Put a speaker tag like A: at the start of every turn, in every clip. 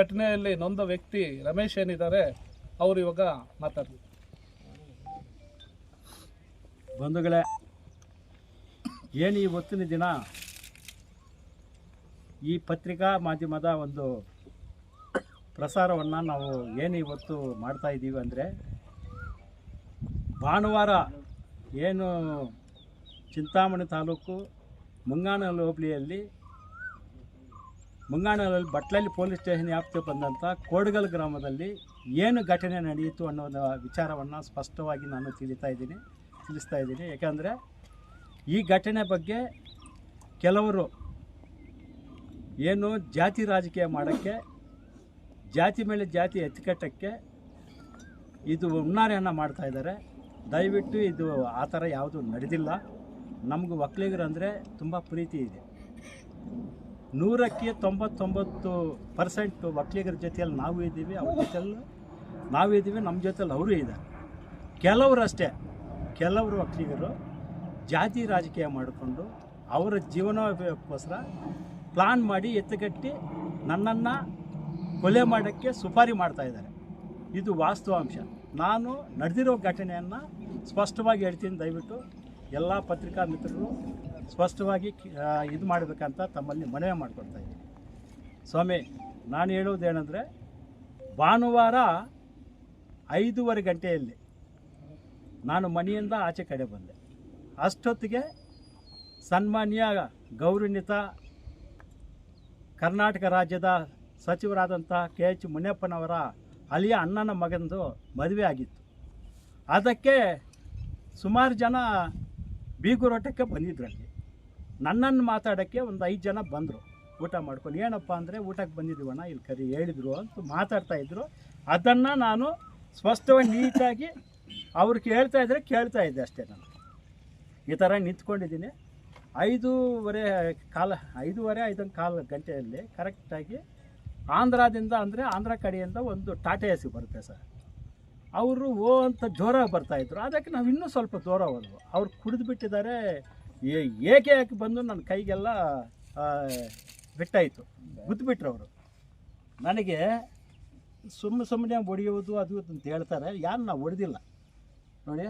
A: ಘಟನೆಯಲ್ಲಿ ನೊಂದ ವ್ಯಕ್ತಿ ರಮೇಶ್ ಏನಿದ್ದಾರೆ, ಅವರು ಇವಾಗ ಮಾತಾಡ್ತಾರೆ
B: ಬಂಧುಗಳೇ, ಏನು ಇವತ್ತಿನ ದಿನ ಈ ಪತ್ರಿಕಾ ಮಾಧ್ಯಮದ ಒಂದು ಪ್ರಸಾರವನ್ನು ನಾವು ಏನು ಇವತ್ತು ಮಾಡ್ತಾ ಇದ್ದೀವಿ ಅಂದರೆ, ಭಾನುವಾರ ಏನು ಚಿಂತಾಮಣಿ ತಾಲೂಕು ಮುಂಗಾನ ಹೋಬಳಿಯಲ್ಲಿ ಮುಂಗಾನಹಳ್ಳಿ ಬಟ್ಲಲ್ಲಿ ಪೊಲೀಸ್ ಸ್ಟೇಷನ್ ವ್ಯಾಪ್ತಿಗೆ ಬಂದಂಥ ಕೋಡ್ಗಲ್ ಗ್ರಾಮದಲ್ಲಿ ಏನು ಘಟನೆ ನಡೆಯಿತು ಅನ್ನೋದ ವಿಚಾರವನ್ನು ಸ್ಪಷ್ಟವಾಗಿ ನಾನು ತಿಳಿತಾ ಇದ್ದೀನಿ, ತಿಳಿಸ್ತಾ ಇದ್ದೀನಿ. ಯಾಕಂದರೆ ಈ ಘಟನೆ ಬಗ್ಗೆ ಕೆಲವರು ಏನು ಜಾತಿ ರಾಜಕೀಯ ಮಾಡೋಕ್ಕೆ, ಜಾತಿ ಮೇಲೆ ಜಾತಿ ಎತ್ತಿಕಟ್ಟಕ್ಕೆ ಇದು ಹುನ್ನಾರೆಯನ್ನು ಮಾಡ್ತಾ ಇದ್ದಾರೆ. ದಯವಿಟ್ಟು ಇದು ಆ ಥರ ಯಾವುದು ನಡೆದಿಲ್ಲ. ನಮಗೆ ಒಕ್ಕಲಿಗರು ಅಂದರೆ ತುಂಬ ಪ್ರೀತಿ ಇದೆ. ನೂರಕ್ಕೆ ತೊಂಬತ್ತೊಂಬತ್ತು ಪರ್ಸೆಂಟ್ ಒಕ್ಕಲಿಗರ ಜೊತೆಯಲ್ಲಿ ನಾವು ಇದ್ದೀವಿ, ಅವ್ರ ನಾವು ಇದ್ದೀವಿ, ನಮ್ಮ ಜೊತೆಯಲ್ಲಿ ಅವರು ಇದ್ದಾರೆ. ಕೆಲವರು ಅಷ್ಟೇ, ಕೆಲವರು ಒಕ್ಕಲಿಗರು ಜಾತಿ ರಾಜಕೀಯ ಮಾಡಿಕೊಂಡು ಅವರ ಜೀವನೋಪಯೋಗಕ್ಕೋಸ್ಕರ ಪ್ಲಾನ್ ಮಾಡಿ ಎತ್ತುಗಟ್ಟಿ ನನ್ನನ್ನು ಕೊಲೆ ಮಾಡೋಕ್ಕೆ ಸುಪಾರಿ ಮಾಡ್ತಾ ಇದ್ದಾರೆ. ಇದು ವಾಸ್ತವಾಂಶ ನಾನು ನಡೆದಿರೋ ಘಟನೆಯನ್ನು ಸ್ಪಷ್ಟವಾಗಿ ಹೇಳ್ತೀನಿ, ದಯವಿಟ್ಟು. ಎಲ್ಲ ಪತ್ರಿಕಾ ಮಿತ್ರರು ಸ್ಪಷ್ಟವಾಗಿ ಇದು ಮಾಡಬೇಕಂತ ತಮ್ಮಲ್ಲಿ ಮನವಿ ಮಾಡಿಕೊಡ್ತಾ ಇದ್ದೀನಿ. ಸ್ವಾಮಿ, ನಾನು ಹೇಳುವುದೇನೆಂದರೆ, ಭಾನುವಾರ ಐದೂವರೆ ಗಂಟೆಯಲ್ಲಿ ನಾನು ಮನೆಯಿಂದ ಆಚೆ ಕಡೆ ಬಂದೆ. ಅಷ್ಟೊತ್ತಿಗೆ ಸನ್ಮಾನ್ಯ ಗೌರವಾನ್ವಿತ ಕರ್ನಾಟಕ ರಾಜ್ಯದ ಸಚಿವರಾದಂಥ ಕೆ ಎಚ್ ಮುನಿಯಪ್ಪನವರ ಅಲಿಯ ಅಣ್ಣನ ಮಗನದು ಮದುವೆ ಆಗಿತ್ತು. ಅದಕ್ಕೆ ಸುಮಾರು ಜನ ಬೀಗುರೋಟಕ್ಕೆ ಬಂದಿದ್ರಲ್ಲಿ. ನನ್ನನ್ನು ಮಾತಾಡೋಕ್ಕೆ ಒಂದು ಐದು ಜನ ಬಂದರು. ಊಟ ಮಾಡ್ಕೊಂಡು, ಏನಪ್ಪ ಅಂದರೆ ಊಟಕ್ಕೆ ಬಂದಿದ್ದೀವಣ್ಣ ಇಲ್ಲಿ ಕರಿ ಹೇಳಿದರು ಅಂತ ಮಾತಾಡ್ತಾ ಇದ್ರು. ಅದನ್ನು ನಾನು ಸ್ಪಷ್ಟವಾಗಿ ನೀಟಾಗಿ ಅವ್ರು ಹೇಳ್ತಾ ಇದ್ರೆ ಕೇಳ್ತಾ ಇದ್ದೆ ಅಷ್ಟೇ ನಾನು. ಈ ಥರ ನಿಂತ್ಕೊಂಡಿದ್ದೀನಿ. ಐದೂವರೆ ಕಾಲ, ಐದೂವರೆ, ಐದೊಂದು ಕಾಲು ಗಂಟೆಯಲ್ಲಿ ಕರೆಕ್ಟಾಗಿ ಆಂಧ್ರದಿಂದ ಅಂದರೆ ಆಂಧ್ರ ಕಡೆಯಿಂದ ಒಂದು ಟಾಟಾ ಎಸಿ ಬರುತ್ತೆ ಸರ್. ಅವರು ಓ ಅಂತ ಜೋರಾಗಿ ಬರ್ತಾಯಿದ್ರು ಅದಕ್ಕೆ ನಾವು ಇನ್ನೂ ಸ್ವಲ್ಪ ದೂರ ಹೋದ್ವು. ಅವ್ರು ಕುಡಿದು ಬಿಟ್ಟಿದ್ದಾರೆ. ಏಕೆ ಯಾಕೆ ಬಂದು ನನ್ನ ಕೈಗೆಲ್ಲ ಬಿಟ್ಟಾಯಿತು? ಗುದ್ದುಬಿಟ್ರು ಅವರು. ನನಗೆ ಸುಮ್ಮನೆ ಸುಮ್ಮನೆ ಹೊಡೆಯೋದು ಅದು ಅಂತ ಹೇಳ್ತಾರೆ. ಯಾರು ನಾವು ಹೊಡೆದಿಲ್ಲ. ನೋಡಿ,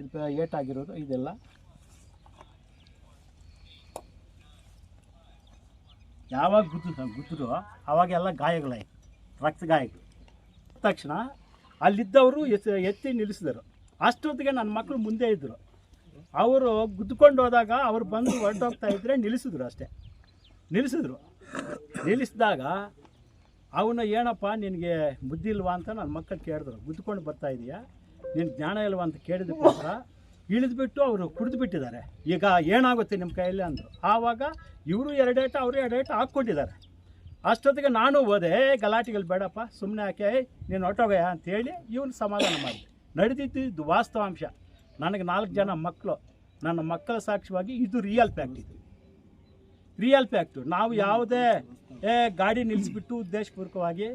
B: ಇದು ಏಟಾಗಿರೋದು ಇದೆಲ್ಲ. ಯಾವಾಗ ಗುದ್ದು ಗುದ್ದರು, ಅವಾಗೆಲ್ಲ ಗಾಯಗಳಾಯಿತು. ರಕ್ತ ಗಾಯಗಳು. ತಕ್ಷಣ ಅಲ್ಲಿದ್ದವರು ಎತ್ ಎತ್ತಿ ನಿಲ್ಲಿಸಿದರು. ಅಷ್ಟೊತ್ತಿಗೆ ನನ್ನ ಮಕ್ಕಳು ಮುಂದೆ ಇದ್ದರು. ಅವರು ಗುದ್ದುಕೊಂಡು ಹೋದಾಗ ಅವ್ರು ಬಂದು ಹೊರಟೋಗ್ತಾ ಇದ್ದರೆ ನಿಲ್ಲಿಸಿದ್ರು ಅಷ್ಟೇ. ನಿಲ್ಲಿಸಿದ್ರು. ನಿಲ್ಲಿಸಿದಾಗ ಅವನು ಏನಪ್ಪ ನಿನಗೆ ಬುದ್ಧಿ ಇಲ್ವಾ ಅಂತ ನನ್ನ ಮಕ್ಕಳು ಕೇಳಿದ್ರು. ಗುದ್ದುಕೊಂಡು ಬರ್ತಾ ಇದೆಯಾ? ನಿನ್ನ ಜ್ಞಾನ ಇಲ್ವಾ ಅಂತ ಕೇಳಿದಕ್ಕೋಸ್ಕರ ಇಳಿದ್ಬಿಟ್ಟು ಅವರು ಕುಡಿದು ಬಿಟ್ಟಿದ್ದಾರೆ ಈಗ ಏನಾಗುತ್ತೆ ನಿಮ್ಮ ಕೈಯಲ್ಲಿ ಅಂದರು. ಆವಾಗ ಇವರು ಎರಡೇಟ ಅವರು ಎರಡೇಟ ಹಾಕ್ಕೊಂಡಿದ್ದಾರೆ. ಅಷ್ಟೊತ್ತಿಗೆ ನಾನು ಹೋದೆ "ಏ, ಗಲಾಟೆಗಳು ಬೇಡಪ್ಪ ಸುಮ್ಮನೆ ಯಾಕೆ? ನೀನು ಹೊಟ್ಟೋಗಯ್ಯ ಅಂತೇಳಿ ಇವನು ಸಮಾಧಾನ ಮಾಡಿದೆ. ನಡೆದಿದ್ದು ವಾಸ್ತವಾಂಶ. ನನಗೆ ನಾಲ್ಕು ಜನ ಮಕ್ಕಳು. ನನ್ನ ಮಕ್ಕಳ ಸಾಕ್ಷಿವಾಗಿ ಇದು ರಿಯಲ್ ಫ್ಯಾಕ್ಟ್ ಇದು. ರಿಯಲ್ ಫ್ಯಾಕ್ಟು ನಾವು ಯಾವುದೇ, ಏ, ಗಾಡಿ ನಿಲ್ಲಿಸ್ಬಿಟ್ಟು ಉದ್ದೇಶಪೂರ್ವಕವಾಗಿ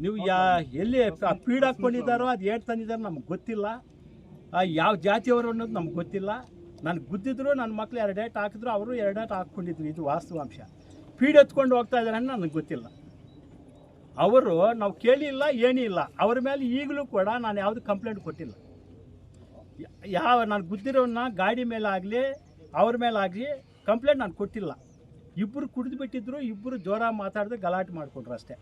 B: ನೀವು ಯಾ, ಎಲ್ಲಿ ಫೀಡ್ ಹಾಕ್ಕೊಂಡಿದ್ದಾರೋ ಅದು ಏಟ್ ತಂದಿದ್ದಾರೋ ನಮ್ಗೆ ಗೊತ್ತಿಲ್ಲ. ಯಾವ ಜಾತಿಯವರು ಅನ್ನೋದು ನಮ್ಗೆ ಗೊತ್ತಿಲ್ಲ. ನಾನು ಗುದ್ದಿದ್ರು ನನ್ನ ಮಕ್ಕಳು ಎರಡು ಏಟ್ ಹಾಕಿದ್ರು, ಅವರು ಎರಡು ಏಟ್ ಹಾಕ್ಕೊಂಡಿದ್ರು ಇದು ವಾಸ್ತವಾಂಶ. ಫೀಡ್ ಎತ್ಕೊಂಡು ಹೋಗ್ತಾ ಇದ್ದಾರೆ ಅನ್ನೋ ನನಗೆ ಗೊತ್ತಿಲ್ಲ. ಅವರು ನಾವು ಕೇಳಿಲ್ಲ, ಏನಿಲ್ಲ. ಅವ್ರ ಮೇಲೆ ಈಗಲೂ ಕೂಡ ನಾನು ಯಾವುದು ಕಂಪ್ಲೇಂಟ್ ಕೊಟ್ಟಿಲ್ಲ. ಯಾವ ನಾನು ಗುದ್ದಿರೋನ್ನ ಗಾಡಿ ಮೇಲೆ ಆಗಲಿ ಅವ್ರ ಮೇಲೆ ಆಗಲಿ ಕಂಪ್ಲೇಂಟ್ ನಾನು ಕೊಟ್ಟಿಲ್ಲ. ಇಬ್ಬರು ಕುಡಿದು ಬಿಟ್ಟಿದ್ರು ಇಬ್ಬರು ಜೋರ ಮಾತಾಡಿದ್ರೆ ಗಲಾಟೆ ಮಾಡಿಕೊಂಡ್ರು ಅಷ್ಟೇ.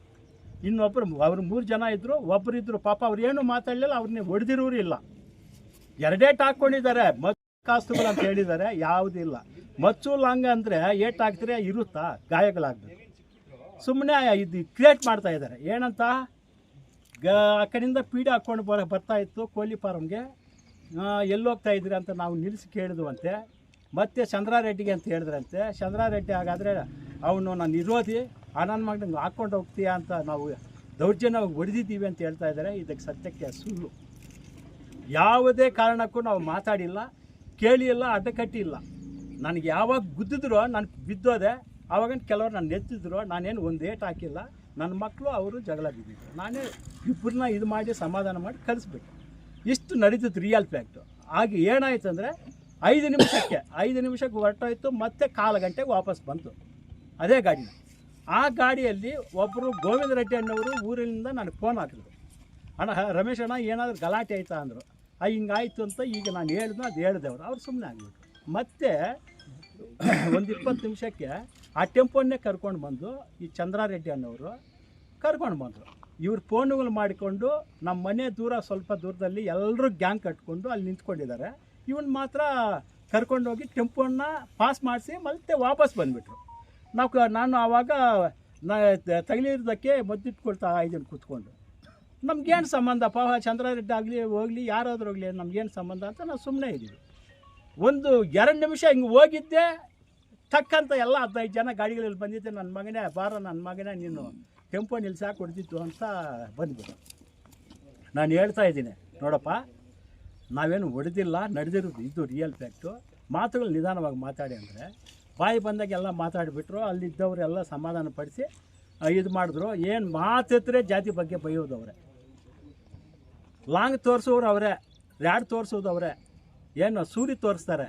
B: ಇನ್ನೊಬ್ಬರು ಅವ್ರು ಮೂರು ಜನ ಇದ್ದರು ಒಬ್ಬರು ಇದ್ದರು ಪಾಪ ಅವ್ರು ಏನು ಮಾತಾಡಲಿಲ್ಲ ಅವ್ರನ್ನ ಹೊಡೆದಿರೋರು ಇಲ್ಲ. ಎರಡೇಟ್ ಹಾಕ್ಕೊಂಡಿದ್ದಾರೆ ಮತ್ ಕಾಸ್ತುಗಳು ಅಂತ ಹೇಳಿದ್ದಾರೆ ಯಾವುದಿಲ್ಲ ಮಚ್ಚು ಲಾಂಗ್ ಅಂದರೆ ಏಟ್ ಹಾಕ್ತಾರೆ ಇರುತ್ತಾ? ಗಾಯಗಳಾಗಬೇಕು ಸುಮ್ಮನೆ ಇದು ಕ್ರಿಯೇಟ್ ಮಾಡ್ತಾ ಇದ್ದಾರೆ. ಏನಂತ? ಗ ಆ ಕಡೆಯಿಂದ ಪೀಡೆ ಹಾಕ್ಕೊಂಡು ಬರ ಬರ್ತಾ ಇತ್ತು ಕೋಳಿ ಫಾರಮ್ಗೆ ಎಲ್ಲಿ ಹೋಗ್ತಾ ಇದ್ರಿ ಅಂತ ನಾವು ನಿಲ್ಲಿಸಿ ಕೇಳಿದ್ವಂತೆ. ಮತ್ತೆ ಚಂದ್ರಾರೆಡ್ಡಿಗೆ ಅಂತ ಹೇಳಿದ್ರಂತೆ. ಚಂದ್ರಾರೆಡ್ಡಿ ಹಾಗಾದರೆ ಅವನು ನಾನು ವಿರೋಧಿ ನನ್ನ ಮಗನಿಗೆ ಹಾಕ್ಕೊಂಡು ಹೋಗ್ತೀಯಾ ಅಂತ ನಾವು ದೌರ್ಜನ್ಯವಾಗಿ ಹೊಡೆದಿದ್ದೀವಿ ಅಂತ ಹೇಳ್ತಾ ಇದ್ದಾರೆ. ಇದಕ್ಕೆ ಸತ್ಯಕ್ಕೆ ಸುಳ್ಳು. ಯಾವುದೇ ಕಾರಣಕ್ಕೂ ನಾವು ಮಾತಾಡಿಲ್ಲ, ಕೇಳಿಲ್ಲ, ಅಡ್ಡಕಟ್ಟಿಲ್ಲ. ನನಗೆ ಯಾವಾಗ ಗುದ್ದಿದ್ರು, ನಾನು ಬಿದ್ದೋದೆ ಆವಾಗ ಕೆಲವರು ನಾನು ನೆತ್ತಿದ್ರು ನಾನೇನು ಒಂದು ಏಟ್ ಹಾಕಿಲ್ಲ. ನನ್ನ ಮಕ್ಕಳು ಅವರು ಜಗಳ ಬಿದ್ದಿದ್ರು. ನಾನೇ ಇಬ್ಬರನ್ನ ಇದು ಮಾಡಿ ಸಮಾಧಾನ ಮಾಡಿ ಕಳಿಸ್ಬಿಟ್ಟೆ ಇಷ್ಟು ನಡೀತಿತ್ತು ರಿಯಲ್ ಫ್ಯಾಕ್ಟು ಹಾಗೆ ಏನಾಯ್ತು ಅಂದರೆ ಐದು ನಿಮಿಷಕ್ಕೆ ಐದು ನಿಮಿಷಕ್ಕೆ ಹೊರಟೋಯ್ತು, ಮತ್ತೆ ಕಾಲು ಗಂಟೆಗೆ ವಾಪಸ್ ಬಂತು. ಅದೇ ಗಾಡಿ. ಆ ಗಾಡಿಯಲ್ಲಿ ಒಬ್ಬರು ಗೋವಿಂದ ರೆಡ್ಡಿ ಅಣ್ಣವರು ಊರಿನಿಂದ ನನಗೆ ಫೋನ್ ಹಾಕಿದ್ರು. ಅಣ್ಣ ರಮೇಶ್ ಅಣ್ಣ, ಏನಾದರೂ ಗಲಾಟೆ ಆಯ್ತಾ ಅಂದರು. ಆ, ಹಿಂಗಾಯ್ತು ಅಂತ ಈಗ ನಾನು ಹೇಳ್ದೆ, ಅದು ಹೇಳಿದೆ ಅವರು. ಅವ್ರು ಸುಮ್ಮನೆ ಆಗಿಬಿಟ್ರು. ಮತ್ತೆ ಒಂದು ಇಪ್ಪತ್ತು ನಿಮಿಷಕ್ಕೆ ಆ ಟೆಂಪೋನ್ನೇ ಕರ್ಕೊಂಡು ಬಂದು ಈ ಚಂದ್ರಾರೆಡ್ಡಿ ಅನ್ನೋರು ಕರ್ಕೊಂಡು ಬಂದರು. ಇವ್ರು ಫೋನುಗಳು ಮಾಡಿಕೊಂಡು ನಮ್ಮ ಮನೆ ದೂರ ಸ್ವಲ್ಪ ದೂರದಲ್ಲಿ ಎಲ್ಲರೂ ಗ್ಯಾಂಗ್ ಕಟ್ಕೊಂಡು ಅಲ್ಲಿ ನಿಂತ್ಕೊಂಡಿದ್ದಾರೆ. ಇವನ್ ಮಾತ್ರ ಕರ್ಕೊಂಡೋಗಿ ಟೆಂಪೋನ ಪಾಸ್ ಮಾಡಿಸಿ ಮತ್ತೆ ವಾಪಸ್ ಬಂದುಬಿಟ್ರು. ನಾವು ನಾನು ಆವಾಗ ನಾ ತಗಲಿರೋದಕ್ಕೆ ಮದ್ದಿಟ್ಕೊಳ್ತಾ ಇದ್ದೀನಿ ಕೂತ್ಕೊಂಡು. ನಮ್ಗೇನು ಸಂಬಂಧಪ್ಪ ಚಂದ್ರಾರೆಡ್ಡಿ ಆಗಲಿ, ಹೋಗಲಿ, ಯಾರಾದರೂ ಹೋಗಲಿ ನಮಗೇನು ಸಂಬಂಧ ಅಂತ ನಾವು ಸುಮ್ಮನೆ ಇದ್ದೀವಿ. ಒಂದು ಎರಡು ನಿಮಿಷ ಹಿಂಗೆ ಹೋಗಿದ್ದೆ ಟಕ್ಕಂತ ಎಲ್ಲ ಹದಿನೈದು ಜನ ಗಾಡಿಗಳಲ್ಲಿ ಬಂದಿದ್ದೆ. ನನ್ನ ಮಗನೇ, ಬಾರ ನನ್ನ ಮಗನೇ, ನೀನು. ಟೆಂಪೋ ನಿಲ್ಸಾಕ್ ಹೊಡೆದಿತ್ತು ಅಂತ ಬಂದ್ಬಿಟ್ಟು ನಾನು ಹೇಳ್ತಾ ಇದ್ದೀನಿ, ನೋಡಪ್ಪ, ನಾವೇನು ಹೊಡೆದಿಲ್ಲ, ನಡೆದಿರೋದು ಇದು ರಿಯಲ್ ಫ್ಯಾಕ್ಟು ಮಾತುಗಳು ನಿಧಾನವಾಗಿ ಮಾತಾಡಿ ಅಂದರೆ, ಬಾಯಿ ಬಂದಾಗೆಲ್ಲ ಮಾತಾಡಿಬಿಟ್ರು ಅಲ್ಲಿದ್ದವರೆಲ್ಲ ಸಮಾಧಾನ ಪಡಿಸಿ ಇದು ಮಾಡಿದ್ರು. ಏನು ಮಾತಿದ್ರೆ ಜಾತಿ ಬಗ್ಗೆ ಬೈಯೋದು ಅವರೇ ಲಾಂಗ್ ತೋರಿಸೋರು ಅವರೇ, ರ್ಯಾಡ್ ತೋರಿಸೋದು ಅವರೇ, ಏನು ಸೂರಿ ತೋರಿಸ್ತಾರೆ.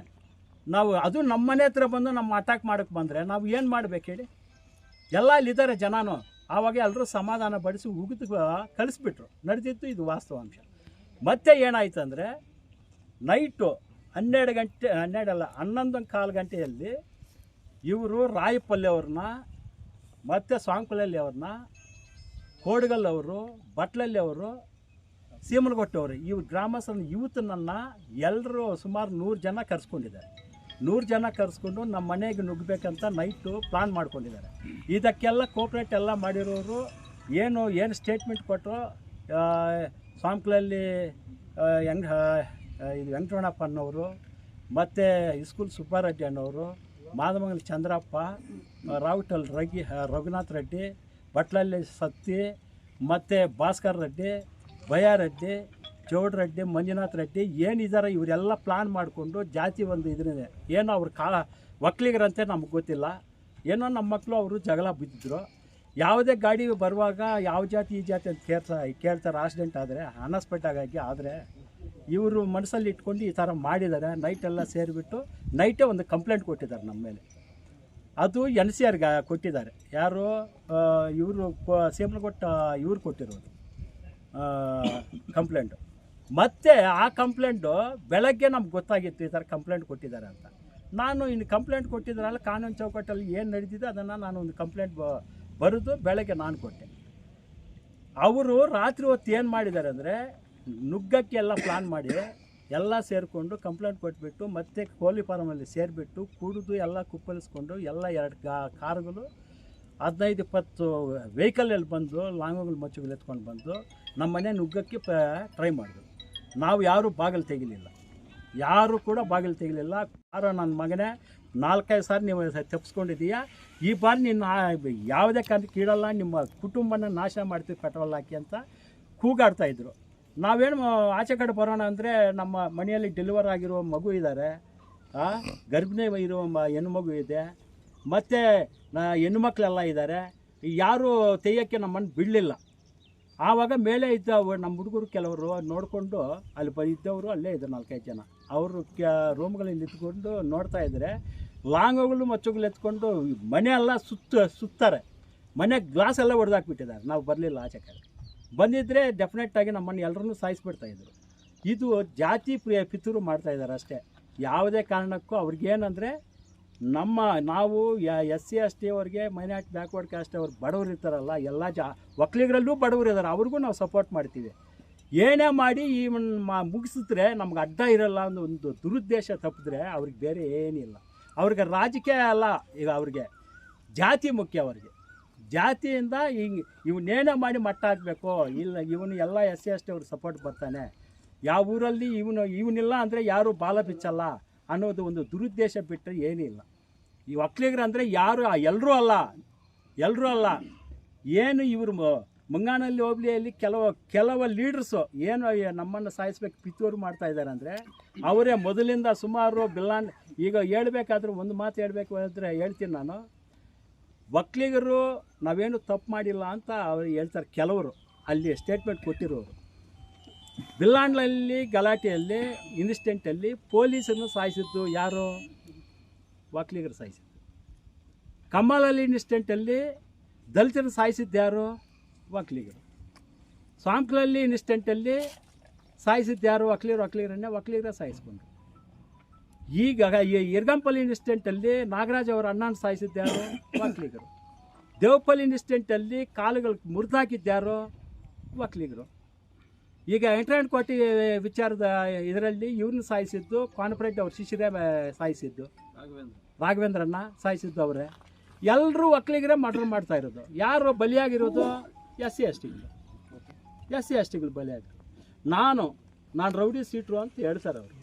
B: ನಾವು ಅದು ನಮ್ಮ ಮನೆ ಹತ್ರ ಬಂದು ನಮ್ಮ ಅಟ್ಯಾಕ್ ಮಾಡೋಕ್ಕೆ ಬಂದರೆ ನಾವು ಏನು ಮಾಡಬೇಕು ಹೇಳಿ? ಎಲ್ಲ ಇಲ್ಲಿದ್ದಾರೆ ಜನನು. ಆವಾಗ ಎಲ್ಲರೂ ಸಮಾಧಾನ ಪಡಿಸಿ ಉಗಿದು ಕಳಿಸ್ಬಿಟ್ರು. ನಡೆದಿತ್ತು ಇದು ವಾಸ್ತವಾಂಶ ಮತ್ತೆ ಏನಾಯ್ತು ಅಂದರೆ ನೈಟು ಹನ್ನೆರಡು ಗಂಟೆ ಹನ್ನೆರಡಲ್ಲ ಹನ್ನೊಂದು ಕಾಲು ಗಂಟೆಯಲ್ಲಿ ಇವರು ರಾಯಪಲ್ಲಿ ಅವ್ರನ್ನ, ಮತ್ತು ಸ್ವಾಂಕುಲಲ್ಲಿ ಅವ್ರನ್ನ, ಕೋಡ್ಗಲ್ ಅವರು, ಬಟ್ಲಲ್ಲಿ ಅವರು ಸೀಮಲಗೊಟ್ಟವರು ಇವ್ರು ಗ್ರಾಮಸ್ಥರ ಯೂತ್ನನ್ನು ಎಲ್ಲರೂ ಸುಮಾರು ನೂರು ಜನ ಕರೆಸ್ಕೊಂಡಿದ್ದಾರೆ. ನೂರು ಜನ ಕರೆಸ್ಕೊಂಡು ನಮ್ಮ ಮನೆಗೆ ನುಗ್ಗಬೇಕಂತ ನೈಟು ಪ್ಲಾನ್ ಮಾಡ್ಕೊಂಡಿದ್ದಾರೆ. ಇದಕ್ಕೆಲ್ಲ ಕೋಪ್ರೇಟ್ ಎಲ್ಲ ಮಾಡಿರೋರು ಏನು ಏನು ಸ್ಟೇಟ್ಮೆಂಟ್ ಕೊಟ್ಟರು ಸ್ವಾಂಕ್ಲಲ್ಲಿ ಹೆಂಗ್ ಇದು ವೆಂಕಟರಮಣಪ್ಪ ಅನ್ನೋರು, ಮತ್ತು ಇಸ್ಕೂಲ್ ಸುಬ್ಬಾರೆಡ್ಡಿ ಅನ್ನೋರು, ಮಾದಮಂಗಲ ಚಂದ್ರಪ್ಪ, ರಾವುಟಲ್ ರಗಿ ರಘುನಾಥ್ ರೆಡ್ಡಿ ಬಟ್ಲಲ್ಲಿ ಸತ್ತಿ, ಮತ್ತು ಭಾಸ್ಕರ್ ರೆಡ್ಡಿ ಬಯಾರೆಡ್ಡಿ ಚೌಡ್ರೆಡ್ಡಿ ಮಂಜುನಾಥ್ ರೆಡ್ಡಿ ಏನಿದ್ದಾರೆ ಇವರೆಲ್ಲ ಪ್ಲಾನ್ ಮಾಡಿಕೊಂಡು ಜಾತಿ ಒಂದು ಇದರಿಂದ ಏನೋ ಅವ್ರು ಕಾ ಒಕ್ಲಿಗರಂತೆ ನಮ್ಗೆ ಗೊತ್ತಿಲ್ಲ. ಏನೋ ನಮ್ಮ ಮಕ್ಕಳು ಅವರು ಜಗಳ ಬಿದ್ದಿದ್ರು. ಯಾವುದೇ ಗಾಡಿ ಬರುವಾಗ ಯಾವ ಜಾತಿ, ಈ ಜಾತಿ ಅಂತ ಕೇಳ್ತಾ, ಕೇಳ್ತಾರೆ. ಆಕ್ಸಿಡೆಂಟ್ ಆದರೆ ಆಗಿ ಆದರೆ ಇವರು ಮನಸ್ಸಲ್ಲಿ ಇಟ್ಕೊಂಡು ಈ ಥರ ಮಾಡಿದ್ದಾರೆ. ನೈಟೆಲ್ಲ ಸೇರಿಬಿಟ್ಟು ನೈಟೇ ಒಂದು ಕಂಪ್ಲೇಂಟ್ ಕೊಟ್ಟಿದ್ದಾರೆ ನಮ್ಮ ಮೇಲೆ. ಅದು ಎನ್ ಸಿ ಆರ್ಗೆ ಕೊಟ್ಟಿದ್ದಾರೆ. ಯಾರು ಇವರು ಸೇಮಲಕೊಟ್ಟ ಇವ್ರು ಕೊಟ್ಟಿರೋದು. ಕಂಪ್ಲೇಂಟು ಮತ್ತೆ ಆ ಕಂಪ್ಲೇಂಟು ಬೆಳಗ್ಗೆ ನಮ್ಗೆ ಗೊತ್ತಾಗಿತ್ತು ಈ ಥರ ಕಂಪ್ಲೇಂಟ್ ಕೊಟ್ಟಿದ್ದಾರೆ ಅಂತ. ನಾನು ಇನ್ನು ಕಂಪ್ಲೇಂಟ್ ಕೊಟ್ಟಿದ್ದಾರಲ್ಲ ಕಾನೂನು ಚೌಕಟ್ಟಲ್ಲಿ ಏನು ನಡೆದಿದೆ ಅದನ್ನು ನಾನು ಒಂದು ಕಂಪ್ಲೇಂಟ್ ಬರೆದು ಬೆಳಗ್ಗೆ ನಾನು ಕೊಟ್ಟೆ. ಅವರು ರಾತ್ರಿ ಹೊತ್ತು ಏನು ಮಾಡಿದ್ದಾರೆ ಅಂದರೆ ನುಗ್ಗಕ್ಕೆ ಎಲ್ಲ ಪ್ಲಾನ್ ಮಾಡಿ ಎಲ್ಲ ಸೇರಿಕೊಂಡು ಕಂಪ್ಲೇಂಟ್ ಕೊಟ್ಬಿಟ್ಟು ಮತ್ತೆ ಕೋಳಿ ಫಾರಮಲ್ಲಿ ಸೇರಿಬಿಟ್ಟು ಕುಡಿದು ಎಲ್ಲ ಕುಪ್ಪಲಿಸ್ಕೊಂಡು ಎಲ್ಲ ಎರಡು ಗಾ, ಕಾರುಗಳು ಹದಿನೈದು ಇಪ್ಪತ್ತು ವೆಹಿಕಲಲ್ಲಿ ಬಂದು ಲಾಂಗ್ ಮಚ್ಚುಗಳು ಎತ್ಕೊಂಡು ಬಂದು ನಮ್ಮ ಮನೆ ನುಗ್ಗಕ್ಕೆ ಪ ಟ್ರೈ ಮಾಡಿದ್ರು. ನಾವು ಯಾರೂ ಬಾಗಿಲು ತೆಗಿಲಿಲ್ಲ. ಯಾರು ಕೂಡ ಬಾಗಿಲು ತೆಗಿಲಿಲ್ಲ. ಯಾರೋ ನನ್ನ ಮಗನೇ, ನಾಲ್ಕೈದು ಸಾರಿ ನೀವು ತಪ್ಪಿಸ್ಕೊಂಡಿದ್ದೀಯಾ ಈ ಬಾರಿ ನಿನ್ನ ಯಾವುದೇ ಕಾರಣಕ್ಕೆ ಇಡಲ್ಲ ನಿಮ್ಮ ಕುಟುಂಬನ ನಾಶ ಮಾಡ್ತೀವಿ ಪೆಟ್ರೋಲ್ ಹಾಕಿ ಅಂತ ಕೂಗಾಡ್ತಾ ಇದ್ರು. ನಾವೇನು ಆಚೆ ಕಡೆ ಬರೋಣ ಅಂದರೆ ನಮ್ಮ ಮನೆಯಲ್ಲಿ ಡೆಲಿವರ್ ಆಗಿರುವ ಮಗು ಇದ್ದಾರೆ. ಗರ್ಭಿಣಿ ಇರುವ ಮ ಮಗು ಇದೆ. ಮತ್ತು ಹೆಣ್ಣು ಮಕ್ಕಳೆಲ್ಲ ಇದ್ದಾರೆ. ಯಾರೂ ತೆಯ್ಯೋಕ್ಕೆ ನಮ್ಮನ್ನು ಬಿಡಲಿಲ್ಲ. ಆವಾಗ ಮೇಲೆ ಇದ್ದ ನಮ್ಮ ಹುಡುಗರು ಕೆಲವರು ನೋಡಿಕೊಂಡು ಅಲ್ಲಿ ಬ ಇದ್ದವರು ಅಲ್ಲೇ ಇದ್ದರು ನಾಲ್ಕೈದು ಜನ. ಅವರು ಕ ರೂಮ್ಗಳಲ್ಲಿ ನಿಂತ್ಕೊಂಡು ನೋಡ್ತಾ ಇದ್ದರೆ ಲಾಂಗಗಳು ಮಚ್ಚುಗಳು ಎತ್ಕೊಂಡು ಮನೆ ಎಲ್ಲ ಸುತ್ತ, ಸುತ್ತಾರೆ. ಮನೆ ಗ್ಲಾಸ್ ಎಲ್ಲ ಹೊಡೆದಾಕ್ಬಿಟ್ಟಿದ್ದಾರೆ ನಾವು ಬರಲಿಲ್ಲ ಆಚೆ ಕಡೆ. ಬಂದಿದ್ದರೆ ಡೆಫಿನೆಟ್ಟಾಗಿ ನಮ್ಮನ್ನು ಎಲ್ಲರನ್ನೂ ಸಾಯಿಸ್ಬಿಡ್ತಾಯಿದ್ರು ಇದು ಜಾತಿ ಪ್ರಿಯ ಪಿತೂರು ಮಾಡ್ತಾಯಿದ್ದಾರೆ ಅಷ್ಟೇ. ಯಾವುದೇ ಕಾರಣಕ್ಕೂ ಅವ್ರಿಗೇನಂದರೆ ನಮ್ಮ ನಾವು ಎಸ್ ಸಿ ಎಸ್ ಟಿ ಅವ್ರಿಗೆ ಮೈನಾರಿಟಿ ಬ್ಯಾಕ್ವರ್ಡ್ ಕ್ಯಾಸ್ಟ್ ಅವ್ರು ಬಡವರು ಇರ್ತಾರಲ್ಲ, ಎಲ್ಲ ಜ ಒಕ್ಕಲಿಗರಲ್ಲೂ ಬಡವರು ಇದ್ದಾರೆ ಅವ್ರಿಗೂ ನಾವು ಸಪೋರ್ಟ್ ಮಾಡ್ತೀವಿ. ಏನೇ ಮಾಡಿ ಈ ಮುಗಿಸಿದ್ರೆ ನಮ್ಗೆ ಅಡ್ಡ ಇರಲ್ಲ ಅನ್ನೋ ಒಂದು ದುರುದ್ದೇಶ ತಪ್ಪಿದ್ರೆ ಅವ್ರಿಗೆ ಬೇರೆ ಏನಿಲ್ಲ. ಅವ್ರಿಗೆ ರಾಜಕೀಯ ಅಲ್ಲ ಈಗ ಅವ್ರಿಗೆ, ಜಾತಿ ಮುಖ್ಯ ಅವ್ರಿಗೆ. ಜಾತಿಯಿಂದ ಹಿಂಗೆ ಇವನ್ನೇನೇ ಮಾಡಿ ಮಟ್ಟ ಹಾಕಬೇಕು, ಇಲ್ಲ ಇವನು ಎಲ್ಲ ಎಸ್ ಸಿ ಎಸ್ ಟಿ ಅವ್ರಿಗೆ ಸಪೋರ್ಟ್ ಬರ್ತಾನೆ. ಯಾವ ಊರಲ್ಲಿ ಇವನು, ಇವನಿಲ್ಲ ಅಂದರೆ ಯಾರು ಬಾಲ ಬಿಚ್ಚಲ್ಲ. ಅನ್ನೋದು ಒಂದು ದುರುದ್ದೇಶ ಬಿಟ್ಟರೆ ಏನಿಲ್ಲ ಈ ಒಕ್ಕಲಿಗರು ಅಂದರೆ ಯಾರು ಎಲ್ಲರೂ ಅಲ್ಲ ಎಲ್ಲರೂ ಅಲ್ಲ. ಏನು ಇವರು ಮುಂಗಾನಲ್ಲಿ ಹೋಬಳಿಯಲ್ಲಿ ಕೆಲವು ಕೆಲವು ಲೀಡರ್ಸು ಏನು ನಮ್ಮನ್ನು ಸಾಯಿಸ್ಬೇಕು ಪಿತ್ತೂರು ಮಾಡ್ತಾ ಇದ್ದಾರೆ ಅಂದರೆ ಅವರೇ ಮೊದಲಿಂದ ಸುಮಾರು ಬಿಲ್ಲಾನ್, ಈಗ ಹೇಳಬೇಕಾದ್ರೂ ಒಂದು ಮಾತು ಹೇಳಬೇಕು ಅಂದರೆ ಹೇಳ್ತೀನಿ ನಾನು. ಒಕ್ಕಲಿಗರು ನಾವೇನು ತಪ್ಪು ಮಾಡಿಲ್ಲ ಅಂತ ಅವ್ರು ಹೇಳ್ತಾರೆ ಕೆಲವರು. ಅಲ್ಲಿ ಸ್ಟೇಟ್ಮೆಂಟ್ ಕೊಟ್ಟಿರೋರು. ಬಿಲ್ಲಾಂಡ್ಲಲ್ಲಿ ಗಲಾಟೆಯಲ್ಲಿ, ಇನ್ಸಿಡೆಂಟಲ್ಲಿ ಪೊಲೀಸನ್ನು ಸಾಯಿಸಿದ್ದು ಯಾರು? ವಾಕ್ಲಿಗರು ಸಾಯಿಸಿದ್ದು. ಕಂಬಾಲಲ್ಲಿ ಇನ್ಸಿಡೆಂಟಲ್ಲಿ ದಲಿತರು ಸಾಯಿಸಿದ್ದು ಯಾರು? ವಾಕ್ಲಿಗರು. ಸ್ವಾಂಕ್ಲಲ್ಲಿ ಇನ್ಸಿಡೆಂಟಲ್ಲಿ ಸಾಯಿಸಿದ್ದು ಯಾರು? ಒಕ್ಲಿಗರು ಒಕ್ಲಿಗರನ್ನೇ ಒಕ್ಲಿಗರ ಸಾಯಿಸ್ಕೊಂಡ್ರು. ಈಗ ಈ ಇರ್ಗಂಪಲ್ಲಿ ಇನ್ಸಿಡೆಂಟಲ್ಲಿ ನಾಗರಾಜ್ ಅವರ ಅಣ್ಣನ ಸಾಯಿಸಿದ್ದು ಯಾರು? ಒಕ್ಲಿಗರು ದೇವಪಲ್ಲಿ ಇನ್ಸಿಡೆಂಟಲ್ಲಿ ಕಾಲುಗಳು ಮುರಿದಾಕಿದ್ಯಾರು ಒಕ್ಲಿಗರು ಈಗ ಎಂಟ್ರೆಂಟ್ ಕೋಟಿ ವಿಚಾರದ ಇದರಲ್ಲಿ ಇವ್ರನ್ನ ಸಾಯಿಸಿದ್ದು ಕಾನ್ಫರೆಂಟ್ ಅವ್ರ ಶಿಶಿರೇ ಸಾಯಿಸಿದ್ದು. ರಾಘವೇಂದ್ರನ್ನ ಸಾಯಿಸಿದ್ದು ಅವರೇ. ಎಲ್ಲರೂ ಒಕ್ಕಲಿಗರೇ ಮರ್ಡರ್ ಮಾಡ್ತಾ ಇರೋದು. ಯಾರು ಬಲಿಯಾಗಿರೋದು? ಎಸ್ ಸಿ ಎಸ್ ಟಿಗಳು ಎಸ್ ಸಿ ಎಸ್ ಟಿಗಳು ಬಲಿಯಾಗಿರೋದು ನಾನು ನಾನು ರೌಡಿ ಸೀಟ್ರು ಅಂತ ಹೇಳ್ತಾರೆ ಅವರು.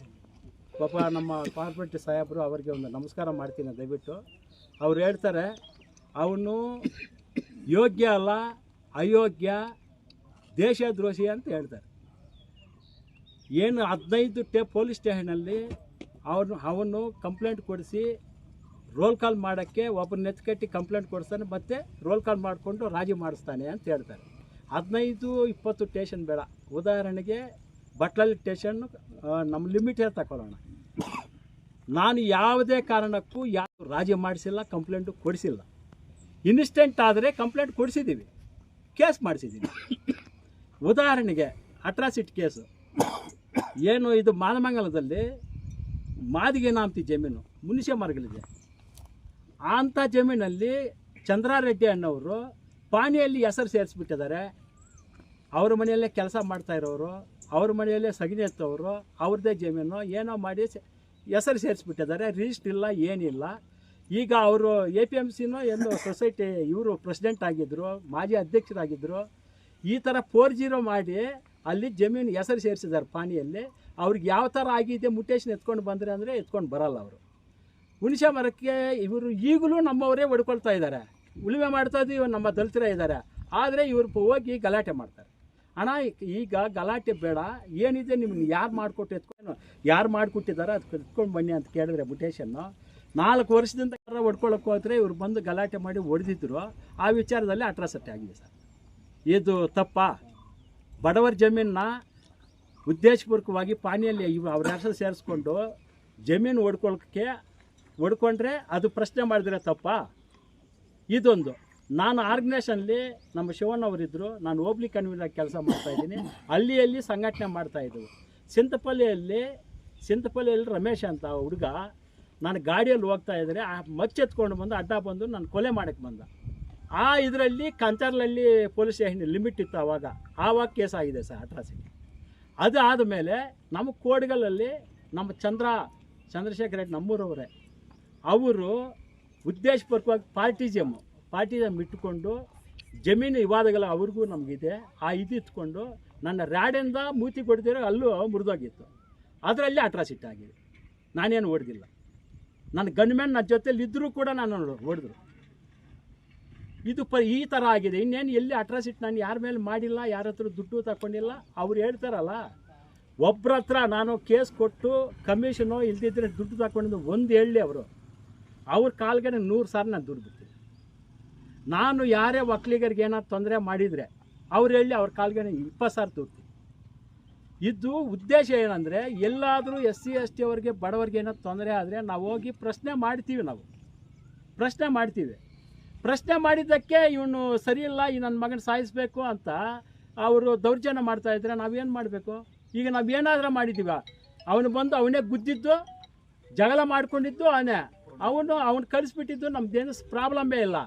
B: ಪಾಪ ನಮ್ಮ ಕಾರ್ಪೊರೇಟ್ ಸಾಹೇಬರು ಅವರಿಗೆ ಒಂದು ನಮಸ್ಕಾರ ಮಾಡ್ತೀನಿ ದಯವಿಟ್ಟು. ಅವ್ರು ಹೇಳ್ತಾರೆ ಅವನು ಯೋಗ್ಯ ಅಲ್ಲ ಅಯೋಗ್ಯ ದೇಶದ್ರೋಹಿ ಅಂತ ಹೇಳ್ತಾರೆ. ಏನು ಹದಿನೈದು ಟೇ ಪೊಲೀಸ್ ಸ್ಟೇಷನಲ್ಲಿ ಅವನು ಅವನು ಕಂಪ್ಲೇಂಟ್ ಕೊಡಿಸಿ ರೋಲ್ ಕಾಲ್ ಮಾಡೋಕ್ಕೆ ಒಬ್ಬನ ನೆತ್ಕಟ್ಟಿ ಕಂಪ್ಲೇಂಟ್ ಕೊಡಿಸ್ತಾನೆ, ಮತ್ತು ರೋಲ್ ಕಾಲ್ ಮಾಡಿಕೊಂಡು ರಾಜಿ ಮಾಡಿಸ್ತಾನೆ ಅಂತ ಹೇಳ್ತಾರೆ. ಹದಿನೈದು ಇಪ್ಪತ್ತು ಟೇಷನ್ ಬೇಡ. ಉದಾಹರಣೆಗೆ ಬಟ್ಲಲ್ಲಿ ಟೇಷನ್ ನಮ್ಮ ಲಿಮಿಟೇ ತಗೊಳ್ಳೋಣ ನಾನು ಯಾವುದೇ ಕಾರಣಕ್ಕೂ ಯಾವ ರಾಜಿ ಮಾಡಿಸಿಲ್ಲ ಕಂಪ್ಲೇಂಟು ಕೊಡಿಸಿಲ್ಲ. ಇನ್ಸ್ಟೆಂಟ್ ಆದರೆ ಕಂಪ್ಲೇಂಟ್ ಕೊಡಿಸಿದ್ದೀವಿ ಕೇಸ್ ಮಾಡಿಸಿದ್ದೀನಿ ಉದಾಹರಣೆಗೆ ಅಟ್ರಾಸಿಟಿ ಕೇಸು ಏನು ಇದು ಮಾನಮಂಗಲದಲ್ಲಿ ಮಾದಿಗೆ ನಾಂತಿ ಜಮೀನು ಮುನಿಷ ಮಾರ್ಗಲಿದೆ ಅಂಥ ಜಮೀನಲ್ಲಿ ಚಂದ್ರಾರೆಡ್ಡಿ ಅಣ್ಣವರು ಪಾಣಿಯಲ್ಲಿ ಹೆಸರು ಸೇರಿಸ್ಬಿಟ್ಟಿದ್ದಾರೆ. ಅವ್ರ ಮನೆಯಲ್ಲೇ ಕೆಲಸ ಮಾಡ್ತಾ ಇರೋರು, ಅವ್ರ ಮನೆಯಲ್ಲೇ ಸಗಣಿ ಎತ್ತವರು ಅವ್ರದ್ದೇ ಜಮೀನು, ಏನೋ ಮಾಡಿ ಹೆಸರು ಸೇರಿಸ್ಬಿಟ್ಟಿದ್ದಾರೆ. ರಿಜಿಸ್ಟ್ರ್ ಇಲ್ಲ, ಏನಿಲ್ಲ. ಈಗ ಅವರು ಎ ಪಿ ಎಂ ಸಿನೋ ಎಂದು ಸೊಸೈಟಿ ಇವರು ಪ್ರೆಸಿಡೆಂಟ್ ಆಗಿದ್ದರು ಮಾಜಿ ಅಧ್ಯಕ್ಷರಾಗಿದ್ದರು ಈ ಥರ ಫೋರ್ ಜೀರೋ ಮಾಡಿ ಅಲ್ಲಿ ಜಮೀನು ಹೆಸರು ಸೇರಿಸಿದ್ದಾರೆ ಪಾಣಿಯಲ್ಲಿ ಅವ್ರಿಗೆ ಯಾವ ಥರ ಆಗಿದೆ ಮುಟೇಶನ್ ಎತ್ಕೊಂಡು ಬಂದರೆ ಅಂದರೆ ಎತ್ಕೊಂಡು ಬರಲ್ಲ ಅವರು. ಹುಣಸೆ ಮರಕ್ಕೆ ಇವರು ಈಗಲೂ ನಮ್ಮವರೇ ಹೊಡ್ಕೊಳ್ತಾ ಇದ್ದಾರೆ. ಉಳುಮೆ ಮಾಡ್ತಾ ಇದ್ದೀವಿ ನಮ್ಮ ದಲಿತರೇ ಇದ್ದಾರೆ. ಆದರೆ ಇವರು ಹೋಗಿ ಗಲಾಟೆ ಮಾಡ್ತಾರೆ. ಅಣ್ಣ, ಈಗ ಗಲಾಟೆ ಬೇಡ. ಏನಿದೆ ನಿಮ್ಗೆ ಯಾರು ಮಾಡಿಕೊಟ್ಟು ಎತ್ಕೊಂಡು ಯಾರು ಮಾಡಿಕೊಟ್ಟಿದ್ದಾರೆ ಅದಕ್ಕೆ ಎತ್ಕೊಂಡು ಬನ್ನಿ ಅಂತ ಕೇಳಿದ್ರೆ ಮುಟೇಶನ್ನು. ನಾಲ್ಕು ವರ್ಷದಿಂದ ಯಾರ ಹೊಡ್ಕೊಳಕ್ಕೆ ಹೋದರೆ ಇವ್ರು ಬಂದು ಗಲಾಟೆ ಮಾಡಿ ಹೊಡೆದಿದ್ರು. ಆ ವಿಚಾರದಲ್ಲಿ ಅಟ್ರಾಸಿಟಿ ಆಗಿದೆ ಸರ್. ಇದು ತಪ್ಪ? ಬಡವರ ಜಮೀನನ್ನ ಉದ್ದೇಶಪೂರ್ವಕವಾಗಿ ಪಾನಿಯಲ್ಲಿ ಇವು ಅವ್ರ ಹೆಸರು ಸೇರಿಸ್ಕೊಂಡು ಜಮೀನು ಹೊಡ್ಕೊಳಕ್ಕೆ ಹೊಡ್ಕೊಂಡ್ರೆ ಅದು ಪ್ರಶ್ನೆ ಮಾಡಿದ್ರೆ ತಪ್ಪ. ಇದೊಂದು. ನಾನು ಆರ್ಗನೈಸೇಷನ್ಲಿ ನಮ್ಮ ಶಿವಣ್ಣವರಿದ್ದರು ನಾನು ಓಬ್ಲಿ ಕನ್ವೀನರ್ ಕೆಲಸ ಮಾಡ್ತಾಯಿದ್ದೀನಿ ಹಳ್ಳಿಯಲ್ಲಿ ಸಂಘಟನೆ ಮಾಡ್ತಾಯಿದ್ದೆವು ಸಿಂತಪಲ್ಲಿಯಲ್ಲಿ ಸಿಂತಪಲ್ಲಿಯಲ್ಲಿ ರಮೇಶ್ ಅಂತ ಹುಡುಗ ನಾನು ಗಾಡಿಯಲ್ಲಿ ಹೋಗ್ತಾ ಇದ್ದರೆ ಆ ಮಚ್ಚೆತ್ಕೊಂಡು ಬಂದು ಅಡ್ಡ ಬಂದು ನಾನು ಕೊಲೆ ಮಾಡೋಕ್ಕೆ ಬಂದ. ಆ ಇದರಲ್ಲಿ ಕಂಚರ್ಲಲ್ಲಿ ಪೊಲೀಸ್ ಸ್ಟೇಷನ್ ಲಿಮಿಟ್ ಇತ್ತು ಆವಾಗ ಆವಾಗ ಕೇಸ್ ಆಗಿದೆ ಸರ್ ಅಟ್ರಾಸಿಟಿ ಅದು ಆದಮೇಲೆ ನಮ್ಮ ಕೋಡ್ಗಳಲ್ಲಿ ನಮ್ಮ ಚಂದ್ರ, ಚಂದ್ರಶೇಖರ್ ರೆಡ್ಡಿ ನಮ್ಮೂರವರೇ, ಅವರು ಉದ್ದೇಶಪೂರ್ವಕವಾಗಿ ಪಾರ್ಟಿಸಮ್ ಪಾರ್ಟಿಸಮ್ ಇಟ್ಟುಕೊಂಡು ಜಮೀನು ವಿವಾದಗಳ ಅವ್ರಿಗೂ ನಮಗಿದೆ. ಆ ಇದು ಇಟ್ಕೊಂಡು ನನ್ನ ರ್ಯಾಡಿಂದ ಮೂತಿ ಕೊಡ್ದಿರೋ ಅಲ್ಲೂ ಮುರಿದೋಗಿತ್ತು. ಅದರಲ್ಲಿ ಅಟ್ರಾಸಿಟಿ ಆಗಿದೆ ನಾನೇನು ಹೊಡೆದಿಲ್ಲ ನನ್ನ ಗನ್ಮ್ಯಾನ್ ನನ್ನ ಜೊತೆಲಿ ಇದ್ದರೂ ಕೂಡ ನಾನು ಹೊಡೆದ್ರು ಇದು ಪ ಈ ಥರ ಆಗಿದೆ. ಇನ್ನೇನು ಎಲ್ಲಿ ಅಟ್ರಾಸಿಟಿ ನಾನು ಯಾರ ಮೇಲೆ ಮಾಡಿಲ್ಲ, ಯಾರ ಹತ್ರ ದುಡ್ಡು ತಗೊಂಡಿಲ್ಲ ಅವ್ರು ಹೇಳ್ತಾರಲ್ಲ ಒಬ್ಬರ ಹತ್ರ ನಾನು ಕೇಸ್ ಕೊಟ್ಟು ಕಮಿಷನು ಇಲ್ದಿದ್ರೆ ದುಡ್ಡು ತಗೊಂಡಿದ್ದು ಒಂದು ಹೇಳಿ ಅವರು. ಅವ್ರ ಕಾಲ್ಗೆ ನೂರು ಸಾವಿರ ನಾನು ದುಡ್ಡು ಬಿಡ್ತೀನಿ ನಾನು ಯಾರೇ ಒಕ್ಕಲಿಗರಿಗೆ ಏನಾದ್ರು ತೊಂದರೆ ಮಾಡಿದರೆ ಅವ್ರು ಹೇಳಿ ಅವ್ರ ಕಾಲ್ಗೆ ಇಪ್ಪತ್ತು ಸಾವಿರ ದುಡ್ಡು. ಇದು ಉದ್ದೇಶ ಏನಂದರೆ ಎಲ್ಲಾದರೂ ಎಸ್ ಸಿ, ಎಸ್ ಟಿ ಅವ್ರಿಗೆ ಬಡವರಿಗೆ ಏನಾದ್ರು ತೊಂದರೆ ಆದರೆ ನಾವು ಹೋಗಿ ಪ್ರಶ್ನೆ ಮಾಡ್ತೀವಿ ನಾವು. ಪ್ರಶ್ನೆ ಮಾಡ್ತೀವಿ. ಪ್ರಶ್ನೆ ಮಾಡಿದ್ದಕ್ಕೆ ಇವನು ಸರಿಯಿಲ್ಲ ಈ ನನ್ನ ಮಗನ ಸಾಯಿಸಬೇಕು ಅಂತ ಅವರು ದೌರ್ಜನ್ಯ ಮಾಡ್ತಾ ಇದ್ರೆ ನಾವೇನು ಮಾಡಬೇಕು? ಈಗ ನಾವು ಏನಾದರೂ ಮಾಡಿದ್ದೀವ ಅವನು ಬಂದು ಅವನೇ ಗುದ್ದಿದ್ದು, ಜಗಳ ಮಾಡ್ಕೊಂಡಿದ್ದು ಅವನೇ. ಅವನು ಅವ್ನು ಕಳಿಸ್ಬಿಟ್ಟಿದ್ದು ನಮ್ದೇನು ಪ್ರಾಬ್ಲಮ್ಮೇ ಇಲ್ಲ.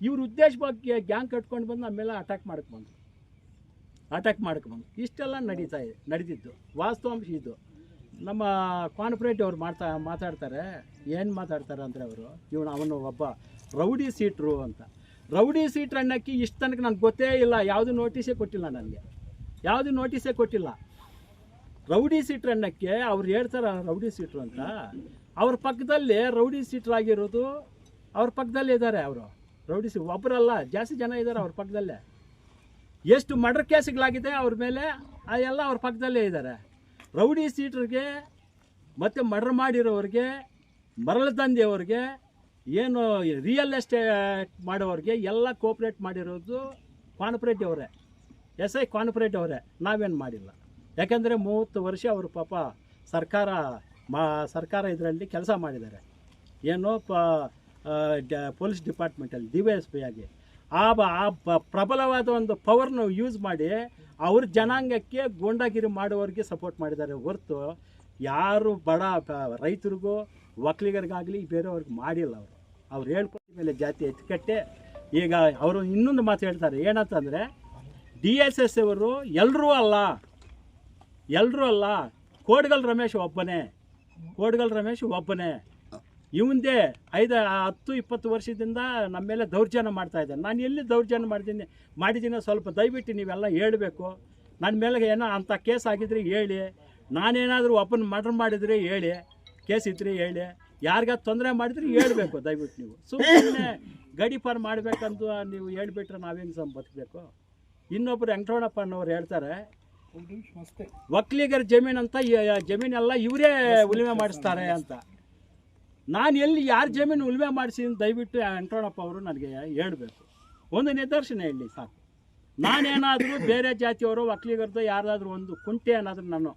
B: ಇವ್ರ ಉದ್ದೇಶ ಬಗ್ಗೆ ಗ್ಯಾಂಗ್ ಕಟ್ಕೊಂಡು ಬಂದು ನಮ್ಮೆಲ್ಲ ಮೇಲೆ ಅಟ್ಯಾಕ್ ಮಾಡಕ್ಕೆ ಬಂದು ಅಟ್ಯಾಕ್ ಮಾಡಕ್ಕೆ ಬಂದು ಇಷ್ಟೆಲ್ಲ ನಡೀತಾ ಇದೆ ನಡೆದಿದ್ದು. ವಾಸ್ತವಾಂಶ ಇದು. ನಮ್ಮ ಕಾನ್ಫರೆಂಟ್ ಅವ್ರು ಮಾಡ್ತಾ, ಮಾತಾಡ್ತಾರೆ. ಏನು ಮಾತಾಡ್ತಾರೆ ಅಂದರೆ ಅವರು, ಇವನು, ಅವನು ಒಬ್ಬ ರೌಡಿ ಸೀಟ್ರು ಅಂತ. ರೌಡಿ ಸೀಟ್ರ್ ಅನ್ನೋಕ್ಕೆ ಇಷ್ಟು ತನಕ ನನಗೆ ಗೊತ್ತೇ ಇಲ್ಲ. ಯಾವುದು ನೋಟಿಸೇ ಕೊಟ್ಟಿಲ್ಲ ನನಗೆ. ಯಾವುದು ನೋಟಿಸೇ ಕೊಟ್ಟಿಲ್ಲ. ರೌಡಿ ಸೀಟ್ರ್ ಅನ್ನೋಕ್ಕೆ ಅವ್ರು ಹೇಳ್ತಾರ ರೌಡಿ ಸೀಟ್ರು ಅಂತ. ಅವ್ರ ಪಕ್ಕದಲ್ಲಿ ರೌಡಿ ಸೀಟ್ರ್ ಆಗಿರೋದು ಅವ್ರ ಪಕ್ಕದಲ್ಲೇ ಇದ್ದಾರೆ ಅವರು. ರೌಡಿ ಸೀಟ್ ಒಬ್ಬರಲ್ಲ ಜಾಸ್ತಿ ಜನ ಇದ್ದಾರೆ ಅವ್ರ ಪಕ್ಕದಲ್ಲೇ. ಎಷ್ಟು ಮರ್ಡರ್ ಕೇಸ್ಗಳಾಗಿದೆ ಅವ್ರ ಮೇಲೆ ಅದೆಲ್ಲ ಅವ್ರ ಪಕ್ಕದಲ್ಲೇ ಇದ್ದಾರೆ ರೌಡಿ ಸೀಟ್ರಿಗೆ ಮತ್ತು ಮರ್ಡರ್ ಮಾಡಿರೋರಿಗೆ, ಮರಳು ದಂಧೆಯವ್ರಿಗೆ ಏನು ರಿಯಲ್ ಎಸ್ಟೇಟ್ ಮಾಡೋರಿಗೆ ಎಲ್ಲ ಕೋಪ್ರೇಟ್ ಮಾಡಿರೋದು ಕಾನ್ಪರೇಟ್ ಅವರೇ. ಎಸ್ ಐ ಕಾನ್ಪರೇಟ್ ಅವರೇ. ನಾವೇನು ಮಾಡಿಲ್ಲ. ಯಾಕೆಂದರೆ ಮೂವತ್ತು ವರ್ಷ ಅವರು ಪಾಪ ಸರ್ಕಾರ, ಮಾ, ಸರ್ಕಾರ ಇದರಲ್ಲಿ ಕೆಲಸ ಮಾಡಿದ್ದಾರೆ. ಏನೋ ಪ ಪೊಲೀಸ್ ಡಿಪಾರ್ಟ್ಮೆಂಟಲ್ಲಿ ಡಿ ವೈ ಎಸ್ ಪಿ ಆಗಿ. ಆ, ಬ- ಪ್ರಬಲವಾದ ಒಂದು ಪವರ್ನ ಯೂಸ್ ಮಾಡಿ ಅವ್ರ ಜನಾಂಗಕ್ಕೆ ಗೂಂಡಾಗಿರಿ ಮಾಡುವವ್ರಿಗೆ ಸಪೋರ್ಟ್ ಮಾಡಿದ್ದಾರೆ ಹೊರತು ಯಾರು ಬಡ ರೈತರಿಗೂ ಒಕ್ಕಲಿಗರಿಗಾಗಲಿ ಬೇರೆಯವ್ರಿಗೆ ಮಾಡಿಲ್ಲ ಅವರು. ಅವ್ರು ಹೇಳ್ಕೊಂಡ ಮೇಲೆ ಜಾತಿ ಎತ್ತಿಕಟ್ಟೆ ಈಗ ಅವರು ಇನ್ನೊಂದು ಮಾತು ಹೇಳ್ತಾರೆ, ಏನಂತಂದರೆ ಡಿ ಎಸ್ ಎಸ್ ಅವರು ಎಲ್ಲರೂ ಅಲ್ಲ ಎಲ್ಲರೂ ಅಲ್ಲ, ಕೋಡ್ಗಲ್ ರಮೇಶ್ ಒಬ್ಬನೇ, ಕೋಡ್ಗಲ್ ರಮೇಶ್ ಒಬ್ಬನೇ. ಇವಂದೇ ಐದು, ಹತ್ತು, ಇಪ್ಪತ್ತು ವರ್ಷದಿಂದ ನಮ್ಮ ಮೇಲೆ ದೌರ್ಜನ್ಯ ಮಾಡ್ತಾ ನಾನು ಎಲ್ಲಿ ದೌರ್ಜನ್ಯ ಮಾಡಿದ್ದೀನಿ ಮಾಡಿದ್ದೀನಿ ಸ್ವಲ್ಪ ದಯವಿಟ್ಟು ನೀವೆಲ್ಲ ಹೇಳಬೇಕು. ನನ್ನ ಮೇಲೆ ಏನೋ ಅಂಥ ಕೇಸ್ ಆಗಿದ್ರೆ ಹೇಳಿ, ನಾನೇನಾದರೂ ಒಬ್ಬನ ಮರ್ಡರ್ ಮಾಡಿದರೆ ಹೇಳಿ. ಕೇಸ್ ಇದ್ರೆ ಹೇಳಿ. ಯಾರಿಗ ತೊಂದರೆ ಮಾಡಿದ್ರೆ ಹೇಳ್ಬೇಕು, ದಯವಿಟ್ಟು ನೀವು. ಸುಮ್ಮನೆ ಗಡಿಪಾರ್ ಮಾಡಬೇಕಂತ ನೀವು ಹೇಳ್ಬಿಟ್ರೆ ನಾವೇನು ಸಹ ಬದುಕಬೇಕು? ಇನ್ನೊಬ್ಬರು ವೆಂಕಟರಮಣಪ್ಪ ಅನ್ನೋರು ಹೇಳ್ತಾರೆ ಒಕ್ಕಲಿಗರ ಜಮೀನು ಅಂತ ಜಮೀನೆಲ್ಲ ಇವರೇ ಉಳುಮೆ ಮಾಡಿಸ್ತಾರೆ ಅಂತ. ನಾನು ಎಲ್ಲಿ ಯಾರ ಜಮೀನು ಉಳುಮೆ ಮಾಡಿಸಿ ದಯವಿಟ್ಟು ವೆಂಕಟರಮಣಪ್ಪ ಅವರು ನನಗೆ ಹೇಳಬೇಕು. ಒಂದು ನಿದರ್ಶನ ಹೇಳಿ ಸಾಕು. ನಾನೇನಾದರೂ ಬೇರೆ ಜಾತಿಯವರು ಒಕ್ಕಲಿಗರದ್ದು ಯಾರಾದರೂ ಒಂದು ಕುಂಟೆ ಏನಾದರೂ ನಾನು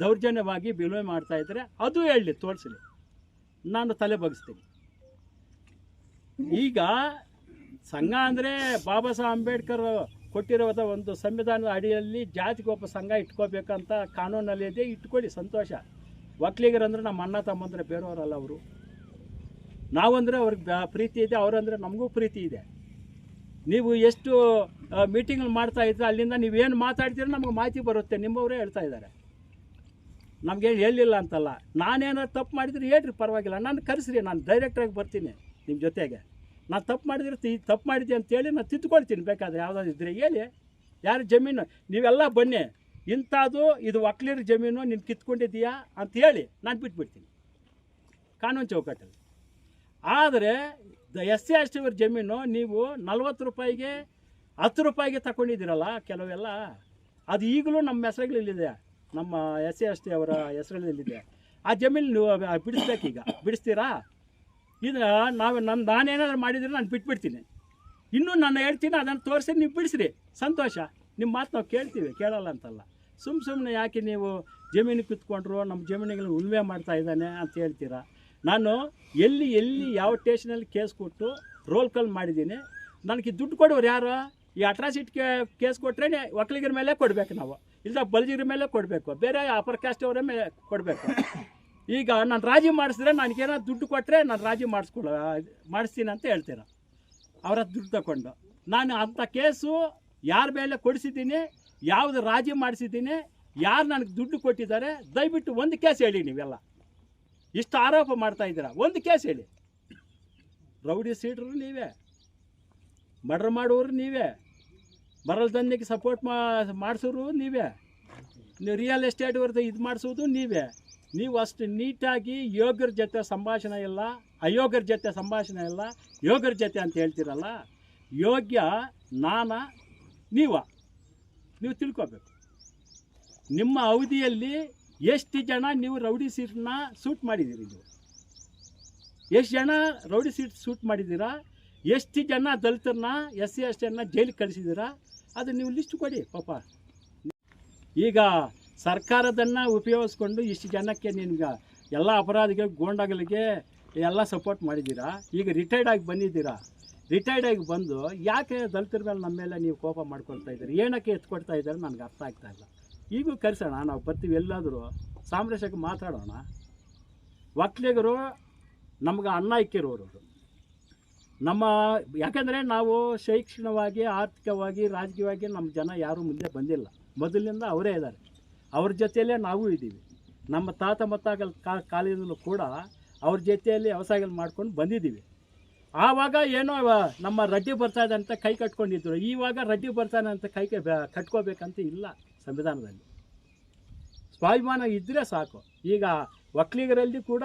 B: ದೌರ್ಜನ್ಯವಾಗಿ ಬಿಲೋ ಮಾಡ್ತಾ ಇದ್ದರೆ ಅದು ಹೇಳಲಿ ತೋರಿಸಲಿ. ನಾನು ತಲೆ ಬಗ್ಸ್ತೀನಿ. ಈಗ ಸಂಘ ಅಂದರೆ ಬಾಬಾ ಸಾಹೇಬ್ ಅಂಬೇಡ್ಕರ್ ಕೊಟ್ಟಿರೋದ ಒಂದು ಸಂವಿಧಾನದ ಅಡಿಯಲ್ಲಿ ಜಾತಿಗೆ ಒಬ್ಬ ಸಂಘ ಇಟ್ಕೋಬೇಕಂತ ಕಾನೂನಲ್ಲಿ ಇದೆ, ಇಟ್ಕೊಳ್ಳಿ, ಸಂತೋಷ. ಒಕ್ಕಲಿಗರಂದ್ರೆ ನಮ್ಮ ಅಣ್ಣ ತಮ್ಮಂದ್ರೆ ಬೇರೆಯವರಲ್ಲ ಅವರು. ನಾವಂದರೆ ಅವ್ರಿಗೆ ಪ್ರೀತಿ ಇದೆ, ಅವರಂದ್ರೆ ನಮಗೂ ಪ್ರೀತಿ ಇದೆ. ನೀವು ಎಷ್ಟು ಮೀಟಿಂಗ್ ಮಾಡ್ತಾ ಇದ್ರೆ ಅಲ್ಲಿಂದ ನೀವೇನು ಮಾತಾಡ್ತೀರೋ ನಮಗೆ ಮಾಹಿತಿ ಬರುತ್ತೆ, ನಿಮ್ಮವರೇ ಹೇಳ್ತಾ ಇದ್ದಾರೆ. ನಮಗೆ ಹೇಳಿಲ್ಲ ಅಂತಲ್ಲ. ನಾನೇನೋ ತಪ್ಪು ಮಾಡಿದ್ರೆ ಹೇಳ್ರಿ, ಪರವಾಗಿಲ್ಲ. ನಾನು ಕರೆಸ್ರಿ, ನಾನು ಡೈರೆಕ್ಟಾಗಿ ಬರ್ತೀನಿ ನಿಮ್ಮ ಜೊತೆಗೆ. ನಾನು ತಪ್ಪು ಮಾಡಿದ್ರೆ ಈ ತಪ್ಪು ಮಾಡಿದೆ ಅಂತೇಳಿ ನಾನು ತಿದ್ದುಕೊಳ್ತೀನಿ ಬೇಕಾದ್ರೆ ಯಾವುದಾದ್ರು ಇದ್ದರೆ ಹೇಳಿ. ಯಾರು ಜಮೀನು? ನೀವೆಲ್ಲ ಬನ್ನಿ. ಇಂಥದ್ದು ಇದು ಒಕ್ಲಿರ ಜಮೀನು, ನೀನು ಕಿತ್ಕೊಂಡಿದ್ದೀಯಾ ಅಂತ ಹೇಳಿ ನಾನು ಬಿಟ್ಬಿಡ್ತೀನಿ. ಕಾನೂನು ಚೌಕಟ್ಟಲ್ಲಿ. ಆದರೆ ಎಸ್ ಸಿ ಎಸ್ ಟಿ ಅವ್ರ ಜಮೀನು ನೀವು ನಲ್ವತ್ತು ರೂಪಾಯಿಗೆ ಹತ್ತು ರೂಪಾಯಿಗೆ ತಗೊಂಡಿದ್ದೀರಲ್ಲ ಕೆಲವೆಲ್ಲ. ಅದು ಈಗಲೂ ನಮ್ಮ ಹೆಸರುಗಳಲ್ಲಿದೆ. ನಮ್ಮ ಎಸ್ ಎಸ್ ಟಿ ಅವರ ಹೆಸರಲ್ಲಿದೆ ಆ ಜಮೀನು ನೀವು ಬಿಡಿಸ್ಬೇಕೀಗ. ಬಿಡಿಸ್ತೀರಾ? ಇದು ನಾವು ನನ್ನ ನಾನೇನಾದ್ರು ಮಾಡಿದರೆ ನಾನು ಬಿಟ್ಬಿಡ್ತೀನಿ. ಇನ್ನೂ ನಾನು ಹೇಳ್ತೀನಿ ಅದನ್ನು ತೋರಿಸಿ ನೀವು ಬಿಡಿಸ್ರಿ. ಸಂತೋಷ. ನಿಮ್ಮ ಮಾತು ನಾವು ಕೇಳ್ತೀವಿ, ಕೇಳಲ್ಲ ಅಂತಲ್ಲ. ಸುಮ್ಮ ಸುಮ್ಮನೆ ಯಾಕೆ ನೀವು ಜಮೀನು ಕಿತ್ಕೊಂಡ್ರು ನಮ್ಮ ಜಮೀನುಗಳನ್ನ ಉಳುಮೆ ಮಾಡ್ತಾ ಇದ್ದಾನೆ ಅಂತ ಹೇಳ್ತೀರಾ? ನಾನು ಎಲ್ಲಿ ಎಲ್ಲಿ, ಯಾವ ಟೇಷನಲ್ಲಿ ಕೇಸ್ ಕೊಟ್ಟು ರೋಲ್ ಕಾಲ್ ಮಾಡಿದ್ದೀನಿ. ನನಗೆ ದುಡ್ಡು ಕೊಡೋರು ಯಾರು? ಈ ಅಟ್ರಾಸಿಟಿ ಕೇಸ್ ಕೊಟ್ಟರೆ ಒಕ್ಕಲಿಗರ ಮೇಲೆ ಕೊಡಬೇಕು ನಾವು. ಇಲ್ಲ ಬಲ್ಜಿರ ಮೇಲೆ ಕೊಡಬೇಕು, ಬೇರೆ ಅಪರ್ ಕ್ಯಾಸ್ಟ್ ಅವರ ಮೇಲೆ ಕೊಡಬೇಕು. ಈಗ ನಾನು ರಾಜಿ ಮಾಡಿಸಿದ್ರೆ ನನಗೇನೋ ದುಡ್ಡು ಕೊಟ್ಟರೆ ನಾನು ರಾಜಿ ಮಾಡಿಸ್ಕೊಳ, ಮಾಡಿಸ್ತೀನಿ ಅಂತ ಹೇಳ್ತೀರ. ಅವರ ದುಡ್ಡು ತಗೊಂಡು. ನಾನು ಅಂಥ ಕೇಸು ಯಾರ ಮೇಲೆ ಕೊಡಿಸಿದ್ದೀನಿ, ಯಾವುದು ರಾಜಿ ಮಾಡಿಸಿದ್ದೀನಿ, ಯಾರು ನನಗೆ ದುಡ್ಡು ಕೊಟ್ಟಿದ್ದಾರೆ, ದಯವಿಟ್ಟು ಒಂದು ಕೇಸ್ ಹೇಳಿ ನೀವೆಲ್ಲ. ಇಷ್ಟು ಆರೋಪ ಮಾಡ್ತಾ ಇದ್ದೀರಾ? ಒಂದು ಕೇಸ್ ಹೇಳಿ. ರೌಡಿ ಸೀಟ್ರು ನೀವೇ. ಮರ್ಡ್ರ್ ಮಾಡೋರು ನೀವೇ. ಬರಲ್ ದಂಧೆಗೆ ಸಪೋರ್ಟ್ ಮಾ, ಮಾಡಿಸೋರು ನೀವೇ. ನೀವು ರಿಯಲ್ ಎಸ್ಟೇಟ್ ವರ್ತ ಇದು ಮಾಡಿಸೋದು ನೀವೇ. ನೀವು ಅಷ್ಟು ನೀಟಾಗಿ ಯೋಗ್ಯರ ಜೊತೆ ಸಂಭಾಷಣೆ ಇಲ್ಲ, ಅಯೋಗ್ಯರ ಜೊತೆ ಸಂಭಾಷಣೆ ಇಲ್ಲ, ಯೋಗ್ಯರ ಜೊತೆ ಅಂತ ಹೇಳ್ತೀರಲ್ಲ, ಯೋಗ್ಯ ನಾನ ನೀವ. ನೀವು ತಿಳ್ಕೊಬೇಕು. ನಿಮ್ಮ ಅವಧಿಯಲ್ಲಿ ಎಷ್ಟು ಜನ ನೀವು ರೌಡಿ ಸೀಟ್ನ ಸೂಟ್ ಮಾಡಿದ್ದೀರಿ ನೀವು? ಎಷ್ಟು ಜನ ರೌಡಿ ಸೀಟ್ ಸೂಟ್ ಮಾಡಿದ್ದೀರಾ? ಎಷ್ಟು ಜನ ದಲಿತರನ್ನ, ಎಸ್ ಸಿ ಎಸ್ ಟಿಯನ್ನು ಜೈಲಿಗೆ ಕಳಿಸಿದ್ದೀರಾ? ಅದು ನೀವು ಲಿಸ್ಟ್ ಕೊಡಿ, ಪಾಪ. ಈಗ ಸರ್ಕಾರದನ್ನು ಉಪಯೋಗಿಸ್ಕೊಂಡು ಇಷ್ಟು ಜನಕ್ಕೆ ನಿನ್ಗೆ ಎಲ್ಲ ಅಪರಾಧಿಗೆ, ಗೋಂಡಗಳಿಗೆ ಎಲ್ಲ ಸಪೋರ್ಟ್ ಮಾಡಿದ್ದೀರಾ? ಈಗ ರಿಟೈರ್ಡ್ ಆಗಿ ಬಂದಿದ್ದೀರಾ? ರಿಟೈರ್ಡ್ ಆಗಿ ಬಂದು ಯಾಕೆ ದಲಿತರ ಮೇಲೆ ನಮ್ಮ ಮೇಲೆ ನೀವು ಕೋಪ ಮಾಡ್ಕೊಳ್ತಾ ಇದ್ದೀರಿ? ಏನಕ್ಕೆ ಎತ್ಕೊಡ್ತಾ ಇದ್ದಾರೆ ನನಗೆ ಅರ್ಥ ಆಗ್ತಾ ಇಲ್ಲ. ಈಗೂ ಕರೆಸೋಣ, ನಾವು ಬರ್ತೀವಿ ಎಲ್ಲಾದರೂ. ಸಾಮ್ರಾಜ್ಯಕ್ಕೆ ಮಾತಾಡೋಣ. ವಕ್ಲಿಗರು ನಮ್ಗೆ ಅನ್ನ ಇಕ್ಕಿರೋರು. ನಮ್ಮ, ಯಾಕೆಂದರೆ ನಾವು ಶೈಕ್ಷಣಿಕವಾಗಿ, ಆರ್ಥಿಕವಾಗಿ, ರಾಜಕೀಯವಾಗಿ ನಮ್ಮ ಜನ ಯಾರೂ ಮುಂದೆ ಬಂದಿಲ್ಲ. ಮೊದಲಿನಿಂದ ಅವರೇ ಇದ್ದಾರೆ. ಅವ್ರ ಜೊತೆಯಲ್ಲೇ ನಾವು ಇದ್ದೀವಿ. ನಮ್ಮ ತಾತ ಮತ್ತಾಗಲ್ ಕಾಲದಿಂದಲೂ ಕೂಡ ಅವ್ರ ಜೊತೆಯಲ್ಲಿ ವ್ಯವಸಾಯಗಳು ಮಾಡ್ಕೊಂಡು ಬಂದಿದ್ದೀವಿ. ಆವಾಗ ಏನೋ ನಮ್ಮ ರಡ್ಡಿ ಇದೆ ಅಂತ ಕೈ ಕಟ್ಕೊಂಡಿದ್ರು. ಈವಾಗ ರಡ್ಡಿ ಬರ್ತಾನೆ ಅಂತ ಕೈ ಕಟ್ಕೋಬೇಕಂತ ಇಲ್ಲ ಸಂವಿಧಾನದಲ್ಲಿ. ಸ್ವಾಭಿಮಾನ ಇದ್ದರೆ ಸಾಕು. ಈಗ ಒಕ್ಕಲಿಗರಲ್ಲಿ ಕೂಡ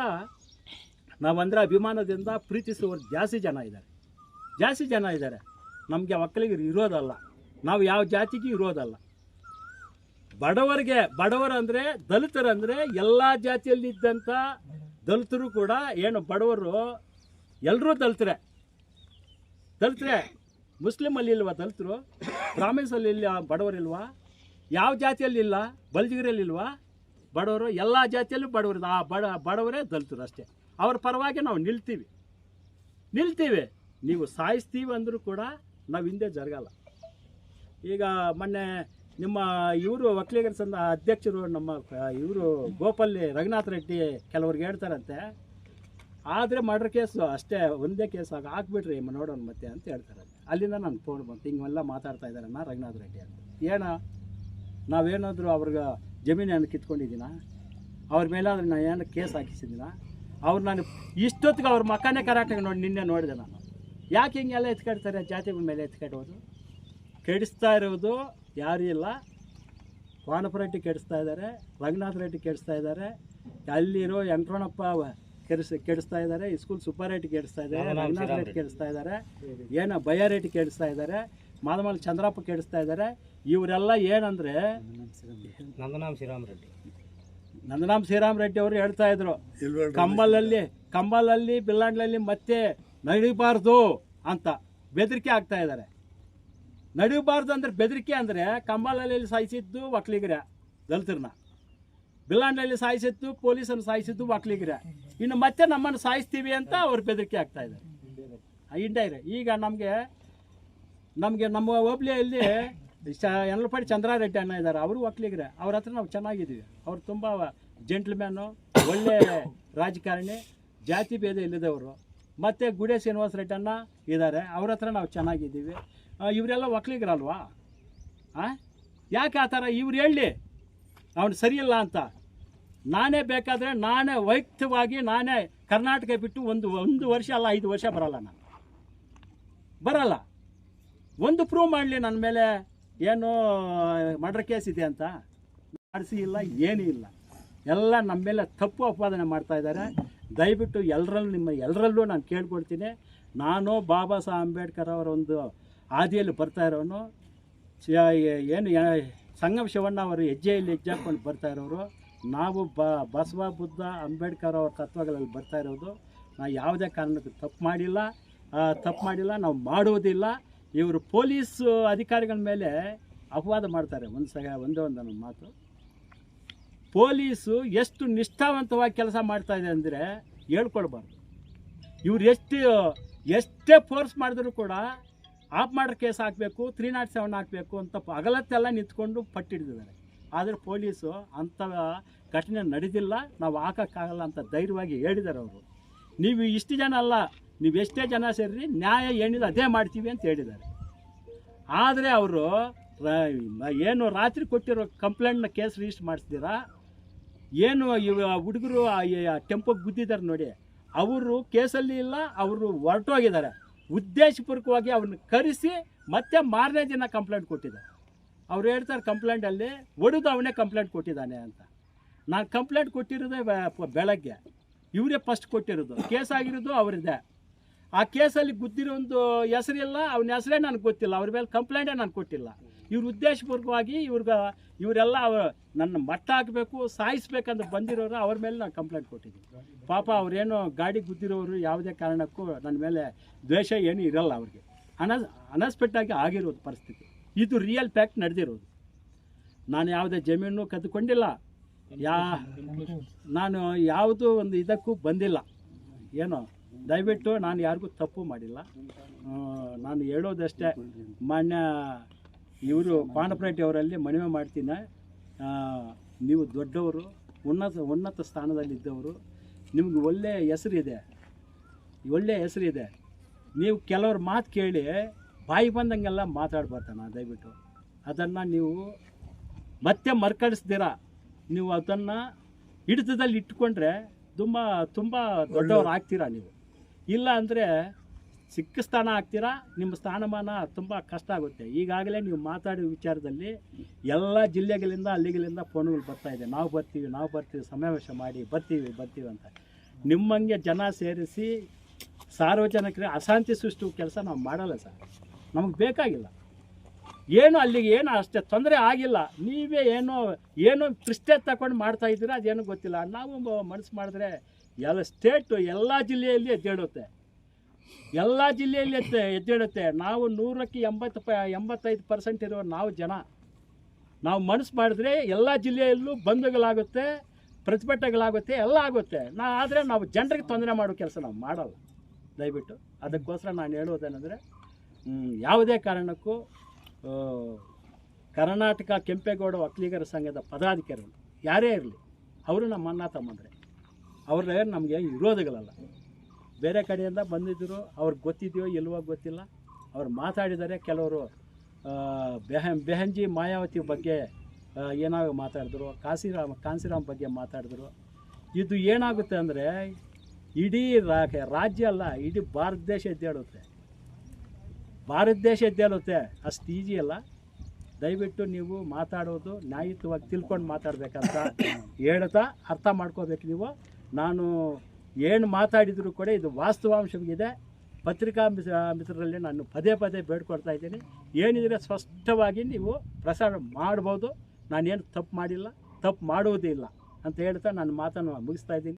B: ನಾವಂದ್ರೆ ಅಭಿಮಾನದಿಂದ ಪ್ರೀತಿಸುವವರು ಜಾಸ್ತಿ ಜನ ಇದ್ದಾರೆ ಜಾಸ್ತಿ ಜನ ಇದ್ದಾರೆ ನಮಗೆ ಒಕ್ಕಲಿಗರು ಇರೋದಲ್ಲ. ನಾವು ಯಾವ ಜಾತಿಗೂ ಇರೋದಲ್ಲ. ಬಡವರಿಗೆ ಬಡವರಂದರೆ ದಲಿತರಂದರೆ ಎಲ್ಲ ಜಾತಿಯಲ್ಲಿದ್ದಂಥ ದಲಿತರು ಕೂಡ ಏನು ಬಡವರು ಎಲ್ಲರೂ ದಲಿತರೆ. ದಲಿತರೆ ಮುಸ್ಲಿಮಲ್ಲಿ ಇಲ್ವಾ ದಲಿತರು? ಬ್ರಾಹ್ಮಿನ್ಸಲ್ಲಿ ಇಲ್ಲ ಬಡವರಿಲ್ವಾ ಯಾವ ಜಾತಿಯಲ್ಲಿಲ್ಲ ಬಲ್ಜಿಗರಲ್ಲಿಲ್ವಾ ಬಡವರು ಎಲ್ಲ ಜಾತಿಯಲ್ಲೂ ಬಡವರು ಆ ಬಡ ಬಡವರೇ ದಲಿತರು ಅಷ್ಟೇ. ಅವ್ರ ಪರವಾಗಿ ನಾವು ನಿಲ್ತೀವಿ. ನಿಲ್ತೀವಿ. ನೀವು ಸಾಯಿಸ್ತೀವಿ ಅಂದರೂ ಕೂಡ ನಾವು ಹಿಂದೆ ಜರಗಲ್ಲ. ಈಗ ಮೊನ್ನೆ ನಿಮ್ಮ ಇವರು ಒಕ್ಕಲಿಗರ ಸಂಘ ಅಧ್ಯಕ್ಷರು ನಮ್ಮ ಇವರು ಗೋಪಲ್ಲಿ ರಘುನಾಥ್ ರೆಡ್ಡಿ ಕೆಲವ್ರಿಗೆ ಹೇಳ್ತಾರಂತೆ. ಆದರೆ ಮರ್ಡರ್ ಕೇಸು ಅಷ್ಟೇ ಒಂದೇ ಕೇಸ್ ಆಗ ಹಾಕ್ಬಿಟ್ರಿ ನೋಡೋಣ ಮತ್ತೆ ಅಂತ ಹೇಳ್ತಾರೆ ಅಲ್ಲಿಂದ ನಾನು ಫೋನ್ ಬಂತು. ಹಿಂಗೆಲ್ಲ ಮಾತಾಡ್ತಾ ಇದ್ದಾರಣ್ಣ ರಘುನಾಥ್ ರೆಡ್ಡಿ ಅಂತ. ಏನ? ನಾವೇನಾದರೂ ಅವ್ರಿಗೆ ಜಮೀನನ್ನು ಕಿತ್ಕೊಂಡಿದ್ದೀನ ಅವ್ರ ಮೇಲಾದ್ರೆ ನಾನು ಏನು ಕೇಸ್ ಹಾಕಿಸಿದ್ದೀನ ಅವ್ರು ನಾನು ಇಷ್ಟೊತ್ತಿಗೆ ಅವ್ರ ಮಕ್ಕನೇ ಕರೆಕ್ಟಾಗಿ ನೋಡಿ ನಿನ್ನೆ ನೋಡಿದೆ ನಾನು. ಯಾಕೆ ಹಿಂಗೆಲ್ಲ ಎತ್ಕಾಡ್ತಾರೆ ಜಾತಿ ಮೇಲೆ ಎತ್ಕೊಡೋದು. ಕೆಡಿಸ್ತಾ ಇರೋದು ಯಾರೂ ಇಲ್ಲ. ವಾನಪ್ಪ ರೆಡ್ಡಿ ಕೆಡಿಸ್ತಾ ಇದ್ದಾರೆ. ರಂಗನಾಥ ರೆಡ್ಡಿ ಕೆಡಿಸ್ತಾ ಇದ್ದಾರೆ. ಅಲ್ಲಿರೋ ಎಂಟ್ರೋಣಪ್ಪ ಕೆಡಿಸ್ ಕೆಡಿಸ್ತಾ ಇದ್ದಾರೆ. ಸ್ಕೂಲ್ ಸುಬ್ಬಾರೆಡ್ಡಿ ಕೆಡಿಸ್ತಾ ಇದ್ದಾರೆ ರಂಗನಾಥ ರೆಡ್ಡಿ ಕೆಡಿಸ್ತಾ ಇದ್ದಾರೆ. ಏನೋ ಬಯ್ಯಾರೆಡ್ಡಿ ಕೆಡಿಸ್ತಾ ಇದ್ದಾರೆ. ಮಾದಮಲ್ ಚಂದ್ರಪ್ಪ ಕೆಡಿಸ್ತಾ ಇದ್ದಾರೆ. ಇವರೆಲ್ಲ ಏನಂದರೆ
C: ನಂದನಾಮ್ ಶ್ರೀರಾಮ್ ರೆಡ್ಡಿ
B: ನಂದನಾಮ್ ಶ್ರೀರಾಮ್ ರೆಡ್ಡಿ ಅವರು ಹೇಳ್ತಾ ಇದ್ರು ಕಂಬಲಲ್ಲಿ ಕಂಬಲಲ್ಲಿ ಬಿಲ್ಲಾಂಡ್ಲಲ್ಲಿ ಮತ್ತೆ ನಡಿಬಾರ್ದು ಅಂತ ಬೆದರಿಕೆ ಆಗ್ತಾ ಇದ್ದಾರೆ. ನಡಿಬಾರ್ದು ಅಂದ್ರೆ ಬೆದರಿಕೆ ಅಂದರೆ ಕಂಬಲಲ್ಲಿ ಸಾಯಿಸಿದ್ದು ಒಕ್ಲಿಗರ ದಲಿತರನ್ನ. ಬಿಲ್ಲಾಂಡ್ಲಲ್ಲಿ ಸಾಯಿಸಿದ್ದು ಪೊಲೀಸನ್ನು ಸಾಯಿಸಿದ್ದು ಒಕ್ಲಿಗರ ಇನ್ನು ಮತ್ತೆ ನಮ್ಮನ್ನು ಸಾಯಿಸ್ತೀವಿ ಅಂತ ಅವ್ರು ಬೆದರಿಕೆ ಆಗ್ತಾ ಇದ್ದಾರೆ. ಇಂಡೈರೆ ಈಗ ನಮಗೆ ನಮಗೆ ನಮ್ಮ ಹೋಬ್ಳಿಯಲ್ಲಿ ಚ ಚಂದ್ರಾರೆಡ್ಡಿ ಅಣ್ಣ ಇದ್ದಾರೆ. ಅವರು ಒಕ್ಕಲಿಗರೆ ಅವ್ರ ಹತ್ರ ನಾವು ಚೆನ್ನಾಗಿದ್ದೀವಿ. ಅವ್ರು ತುಂಬ ಜೆಂಟ್ಲ್ಮ್ಯಾನು, ಒಳ್ಳೆ ರಾಜಕಾರಣಿ, ಜಾತಿ ಭೇದ ಇಲ್ಲದವರು. ಮತ್ತು ಗುಡೆ ಶ್ರೀನಿವಾಸ ರೆಡ್ಡಿ ಅಣ್ಣ ಇದ್ದಾರೆ. ಅವ್ರ ಹತ್ರ ನಾವು ಚೆನ್ನಾಗಿದ್ದೀವಿ. ಇವರೆಲ್ಲ ಒಕ್ಕಲಿಗರಲ್ವಾ ಹಾಂ ಯಾಕೆ ಆ ಥರ? ಇವ್ರು ಹೇಳಿ. ಅವನು ಸರಿಯಿಲ್ಲ ಅಂತ. ನಾನೇ ಬೇಕಾದರೆ ನಾನೇ ವೈಯಕ್ತಿಕವಾಗಿ ನಾನೇ ಕರ್ನಾಟಕ ಬಿಟ್ಟು ಒಂದು ಒಂದು ವರ್ಷ ಅಲ್ಲ, ಐದು ವರ್ಷ ಬರಲ್ಲ ನಾನು. ಬರಲ್ಲ. ಒಂದು ಪ್ರೂವ್ ಮಾಡಲಿ ನನ್ನ ಮೇಲೆ. ಏನು ಮರ್ಡರ್ ಕೇಸ್ ಇದೆ ಅಂತ. ಮಾಡಿಸಿ ಇಲ್ಲ, ಏನೂ ಇಲ್ಲ. ಎಲ್ಲ ನಮ್ಮ ಮೇಲೆ ತಪ್ಪು ಅಪಾದನೆ ಮಾಡ್ತಾ ಇದ್ದಾರೆ. ದಯವಿಟ್ಟು ಎಲ್ಲರಲ್ಲೂ ನಿಮ್ಮ ಎಲ್ಲರಲ್ಲೂ ನಾನು ಕೇಳ್ಕೊಡ್ತೀನಿ. ನಾನು ಬಾಬಾ ಸಾಹೇಬ್ ಅಂಬೇಡ್ಕರ್ ಅವರ ಒಂದು ಹಾದಿಯಲ್ಲಿ ಬರ್ತಾ ಇರೋನು. ಏನು ಸಂಗಮ ಶಿವಣ್ಣ ಅವರು ಹೆಜ್ಜೆಯಲ್ಲಿ ಹೆಜ್ಜೆ ಹಾಕ್ಕೊಂಡು ಬರ್ತಾ ಇರೋರು. ನಾವು ಬ, ಬಸವ, ಬುದ್ಧ, ಅಂಬೇಡ್ಕರ್ ಅವರ ತತ್ವಗಳಲ್ಲಿ ಬರ್ತಾ ಇರೋದು. ನಾವು ಯಾವುದೇ ಕಾರಣಕ್ಕೂ ತಪ್ಪು ಮಾಡಿಲ್ಲ. ತಪ್ಪು ಮಾಡಿಲ್ಲ. ನಾವು ಮಾಡುವುದಿಲ್ಲ ಇವರು ಪೊಲೀಸ್ ಅಧಿಕಾರಿಗಳ ಮೇಲೆ ಅಪವಾದ ಮಾಡ್ತಾರೆ. ಒಂದು ಸಗ ಒಂದೇ ಒಂದು ಮಾತು. ಪೊಲೀಸು ಎಷ್ಟು ನಿಷ್ಠಾವಂತವಾಗಿ ಕೆಲಸ ಮಾಡ್ತಾ ಇದೆ ಅಂದರೆ ಹೇಳ್ಕೊಳ್ಬಾರ್ದು. ಇವ್ರು ಎಷ್ಟು, ಎಷ್ಟೇ ಫೋರ್ಸ್ ಮಾಡಿದ್ರು ಕೂಡ ಆಪ್ ಮಾಡ್ರ್ ಕೇಸ್ ಹಾಕಬೇಕು ತ್ರೀ ನಾಟ್ ಸೆವೆನ್ ಹಾಕಬೇಕು ಅಂತ ಅಗಲತ್ತೆಲ್ಲ ನಿಂತ್ಕೊಂಡು ಪಟ್ಟಿಡ್ತಿದ್ದಾರೆ. ಆದರೆ ಪೊಲೀಸು ಅಂಥ ಘಟನೆ ನಡೆದಿಲ್ಲ. ನಾವು ಹಾಕೋಕ್ಕಾಗಲ್ಲ ಅಂತ ಧೈರ್ಯವಾಗಿ ಹೇಳಿದ್ದಾರೆ ಅವರು. ನೀವು ಇಷ್ಟು ಜನ ಅಲ್ಲ ನೀವು ಎಷ್ಟೇ ಜನ ಸೇರಿ ನ್ಯಾಯ ಏನಿದೆ ಅದೇ ಮಾಡ್ತೀವಿ ಅಂತ ಹೇಳಿದ್ದಾರೆ. ಆದರೆ ಅವರು ಏನು ರಾತ್ರಿ ಕೊಟ್ಟಿರೋ ಕಂಪ್ಲೇಂಟ್ನ ಕೇಸ್ ರಿಜಿಸ್ಟರ್ ಮಾಡಿಸ್ತೀರಾ ಏನು ಇವ ಹುಡುಗರು ಟೆಂಪೋಗೆ ಗುದ್ದಿದ್ದಾರೆ ನೋಡಿ. ಅವರು ಕೇಸಲ್ಲಿ ಇಲ್ಲ, ಅವರು ಹೊರಟೋಗಿದ್ದಾರೆ. ಉದ್ದೇಶಪೂರ್ವಕವಾಗಿ ಅವ್ರನ್ನ ಕರೆಸಿ ಮತ್ತೆ ಮಾರನೇ ದಿನ ಕಂಪ್ಲೇಂಟ್ ಕೊಟ್ಟಿದ್ದಾರೆ. ಅವ್ರು ಹೇಳ್ತಾರೆ ಕಂಪ್ಲೇಂಟಲ್ಲಿ, ಒಡೆದು ಅವನೇ ಕಂಪ್ಲೇಂಟ್ ಕೊಟ್ಟಿದ್ದಾನೆ ಅಂತ. ನಾನು ಕಂಪ್ಲೇಂಟ್ ಕೊಟ್ಟಿರೋದೇ ಬೆಳಗ್ಗೆ. ಇವರೇ ಫಸ್ಟ್ ಕೊಟ್ಟಿರೋದು. ಕೇಸ್ ಆಗಿರೋದು ಅವರಿದೆ ಆ ಕೇಸಲ್ಲಿ ಗುದ್ದಿರೋ ಒಂದು ಹೆಸರಿಲ್ಲ, ಅವನ ಹೆಸರೇ ನನಗೆ ಗೊತ್ತಿಲ್ಲ, ಅವ್ರ ಮೇಲೆ ಕಂಪ್ಲೇಂಟೇ ನಾನು ಕೊಟ್ಟಿಲ್ಲ. ಇವ್ರ ಉದ್ದೇಶಪೂರ್ವಕವಾಗಿ ಇವ್ರಿಗೆ, ಇವರೆಲ್ಲ ನನ್ನ ಮಟ್ಟ ಹಾಕಬೇಕು, ಸಾಯಿಸ್ಬೇಕಂತ ಬಂದಿರೋರು ಅವ್ರ ಮೇಲೆ ನಾನು ಕಂಪ್ಲೇಂಟ್ ಕೊಟ್ಟಿದ್ದೀನಿ. ಪಾಪ ಅವರೇನು ಗಾಡಿ ಗುದ್ದಿರೋರು ಯಾವುದೇ ಕಾರಣಕ್ಕೂ ನನ್ನ ಮೇಲೆ ದ್ವೇಷ ಏನೂ ಇರಲ್ಲ ಅವ್ರಿಗೆ. ಅನ ಅನಸ್ಪೆಕ್ಟಾಗಿ ಆಗಿರೋದು ಪರಿಸ್ಥಿತಿ. ಇದು ರಿಯಲ್ ಫ್ಯಾಕ್ಟ್ ನಡೆದಿರೋದು. ನಾನು ಯಾವುದೇ ಜಮೀನು ಕದ್ದುಕೊಂಡಿಲ್ಲ ಯಾ, ನಾನು ಯಾವುದೂ ಒಂದು ಇದಕ್ಕೂ ಬಂದಿಲ್ಲ. ಏನೋ ದಯವಿಟ್ಟು ನಾನು ಯಾರಿಗೂ ತಪ್ಪು ಮಾಡಿಲ್ಲ. ನಾನು ಹೇಳೋದಷ್ಟೇ ಮಾನ್ಯ ಇವರು ಪಾಂಡಪರೆಡ್ಡಿ ಅವರಲ್ಲಿ ಮನವಿ ಮಾಡ್ತೀನಿ. ನೀವು ದೊಡ್ಡವರು ಉನ್ನತ ಉನ್ನತ ಸ್ಥಾನದಲ್ಲಿದ್ದವರು ನಿಮ್ಗೆ ಒಳ್ಳೆಯ ಹೆಸರಿದೆ ಒಳ್ಳೆಯ ಹೆಸರಿದೆ ನೀವು ಕೆಲವ್ರ ಮಾತು ಕೇಳಿ ಬಾಯಿ ಬಂದಂಗೆಲ್ಲ ಮಾತಾಡ್ಬಾರ್ದಣ್ಣ ದಯವಿಟ್ಟು. ಅದನ್ನು ನೀವು ಮತ್ತೆ ಮರ್ಕಳಿಸ್ದಿರ. ನೀವು ಅದನ್ನು ಹಿಡಿತದಲ್ಲಿ ಇಟ್ಕೊಂಡ್ರೆ ತುಂಬ ತುಂಬ ದೊಡ್ಡವ್ರು ಆಗ್ತೀರಾ ನೀವು. ಇಲ್ಲ ಅಂದರೆ ಸಿಕ್ಕ ಸ್ಥಾನ ಆಗ್ತೀರಾ ನಿಮ್ಮ ಸ್ಥಾನಮಾನ ತುಂಬ ಕಷ್ಟ ಆಗುತ್ತೆ. ಈಗಾಗಲೇ ನೀವು ಮಾತಾಡೋ ವಿಚಾರದಲ್ಲಿ ಎಲ್ಲ ಜಿಲ್ಲೆಗಳಿಂದ ಅಲ್ಲಿಗಳಿಂದ ಫೋನ್ಗಳು ಬರ್ತಾ ಇದೆ. ನಾವು ಬರ್ತೀವಿ ನಾವು ಬರ್ತೀವಿ, ಸಮಾವೇಶ ಮಾಡಿ ಬರ್ತೀವಿ ಬರ್ತೀವಿ ಅಂತ. ನಿಮ್ಮಂಗೆ ಜನ ಸೇರಿಸಿ ಸಾರ್ವಜನಿಕರಿಗೆ ಅಶಾಂತಿ ಸೃಷ್ಟಿ ಕೆಲಸ ನಾವು ಮಾಡಲ್ಲ ಸರ್. ನಮಗೆ ಬೇಕಾಗಿಲ್ಲ. ಏನು ಅಲ್ಲಿಗೆ ಏನು ಅಷ್ಟೇ ತೊಂದರೆ ಆಗಿಲ್ಲ. ನೀವೇ ಏನೋ ಏನೋ ತೃಷ್ಟೆ ತಗೊಂಡು ಮಾಡ್ತಾ ಇದ್ದೀರಾ, ಅದೇನು ಗೊತ್ತಿಲ್ಲ. ನಾವು ಮನಸ್ಸು ಮಾಡಿದ್ರೆ ಎಲ್ಲ ಸ್ಟೇಟು ಎಲ್ಲ ಜಿಲ್ಲೆಯಲ್ಲಿ ಎದ್ದೇಳುತ್ತೆ. ಎಲ್ಲ ಜಿಲ್ಲೆಯಲ್ಲಿ ಎದ್ದ, ಎದ್ದೇಳುತ್ತೆ. ನಾವು ನೂರಕ್ಕೆ ಎಂಬತ್ತು ಪ, ಎಂಬತ್ತೈದು ಪರ್ಸೆಂಟ್ ಇರೋ ನಾವು ಜನ. ನಾವು ಮನಸ್ಸು ಮಾಡಿದ್ರೆ ಎಲ್ಲ ಜಿಲ್ಲೆಯಲ್ಲೂ ಬಂಧುಗಳಾಗುತ್ತೆ ಪ್ರತಿಭಟನೆಗಳಾಗುತ್ತೆ ಎಲ್ಲ ಆಗುತ್ತೆ. ನಾ, ಆದರೆ ನಾವು ಜನರಿಗೆ ತೊಂದರೆ ಮಾಡೋ ಕೆಲಸ ನಾವು ಮಾಡಲ್ಲ. ದಯವಿಟ್ಟು ಅದಕ್ಕೋಸ್ಕರ ನಾನು ಹೇಳುವುದೇನೆಂದರೆ ಯಾವುದೇ ಕಾರಣಕ್ಕೂ ಕರ್ನಾಟಕ ಕೆಂಪೇಗೌಡ ಒಕ್ಕಲಿಗರ ಸಂಘದ ಪದಾಧಿಕಾರಿಗಳು ಯಾರೇ ಇರಲಿ, ಅವರು ನಮ್ಮ ಅಣ್ಣ ತಮ್ಮಂದ್ರೆ. ಅವ್ರ ನಮಗೆ ವಿರೋಧಗಳಲ್ಲ. ಬೇರೆ ಕಡೆಯಿಂದ ಬಂದಿದ್ದರು ಅವ್ರಿಗೆ ಗೊತ್ತಿದೆಯೋ ಇಲ್ವೋ ಗೊತ್ತಿಲ್ಲ. ಅವ್ರು ಮಾತಾಡಿದರೆ ಕೆಲವರು ಬೆಹ ಬೆಹಂಜಿ ಮಾಯಾವತಿ ಬಗ್ಗೆ ಏನಾದ್ರು ಏನಾಗ ಮಾತಾಡಿದ್ರು ಕಾಶಿರಾಮ್ ಕಾಂಶಿರಾಮ್ ಬಗ್ಗೆ ಮಾತಾಡಿದ್ರು. ಇದು ಏನಾಗುತ್ತೆ ಅಂದರೆ, ಇಡೀ ರಾಜ್ಯ ಅಲ್ಲ, ಇಡೀ ಭಾರತ ದೇಶ ಎದ್ದೇಳುತ್ತೆ ಭಾರತ ದೇಶ ಎದ್ದೇಳುತ್ತೆ ಅಷ್ಟು ಈಜಿ ಅಲ್ಲ. ದಯವಿಟ್ಟು ನೀವು ಮಾತಾಡೋದು ನ್ಯಾಯಿತವಾಗಿ ತಿಳ್ಕೊಂಡು ಮಾತಾಡಬೇಕಂತ ಹೇಳ್ತಾ ಅರ್ಥ ಮಾಡ್ಕೋಬೇಕು ನೀವು. ನಾನು ಏನು ಮಾತಾಡಿದರೂ ಕೂಡ ಇದು ವಾಸ್ತವಾಂಶವಿದೆ. ಪತ್ರಿಕಾ ಮಿಸ್ ಮಿತ್ರರಲ್ಲಿ ನಾನು ಪದೇ ಪದೇ ಬೇಡ್ಕೊಡ್ತಾ ಇದ್ದೀನಿ. ಏನಿದ್ರೆ ಸ್ಪಷ್ಟವಾಗಿ ನೀವು ಪ್ರಸಾರ ಮಾಡ್ಬೋದು. ನಾನೇನು ತಪ್ಪು ಮಾಡಿಲ್ಲ. ತಪ್ಪು ಮಾಡುವುದಿಲ್ಲ ಅಂತ ಹೇಳ್ತಾ ನನ್ನ ಮಾತನ್ನು ಮುಗಿಸ್ತಾ ಇದ್ದೀನಿ.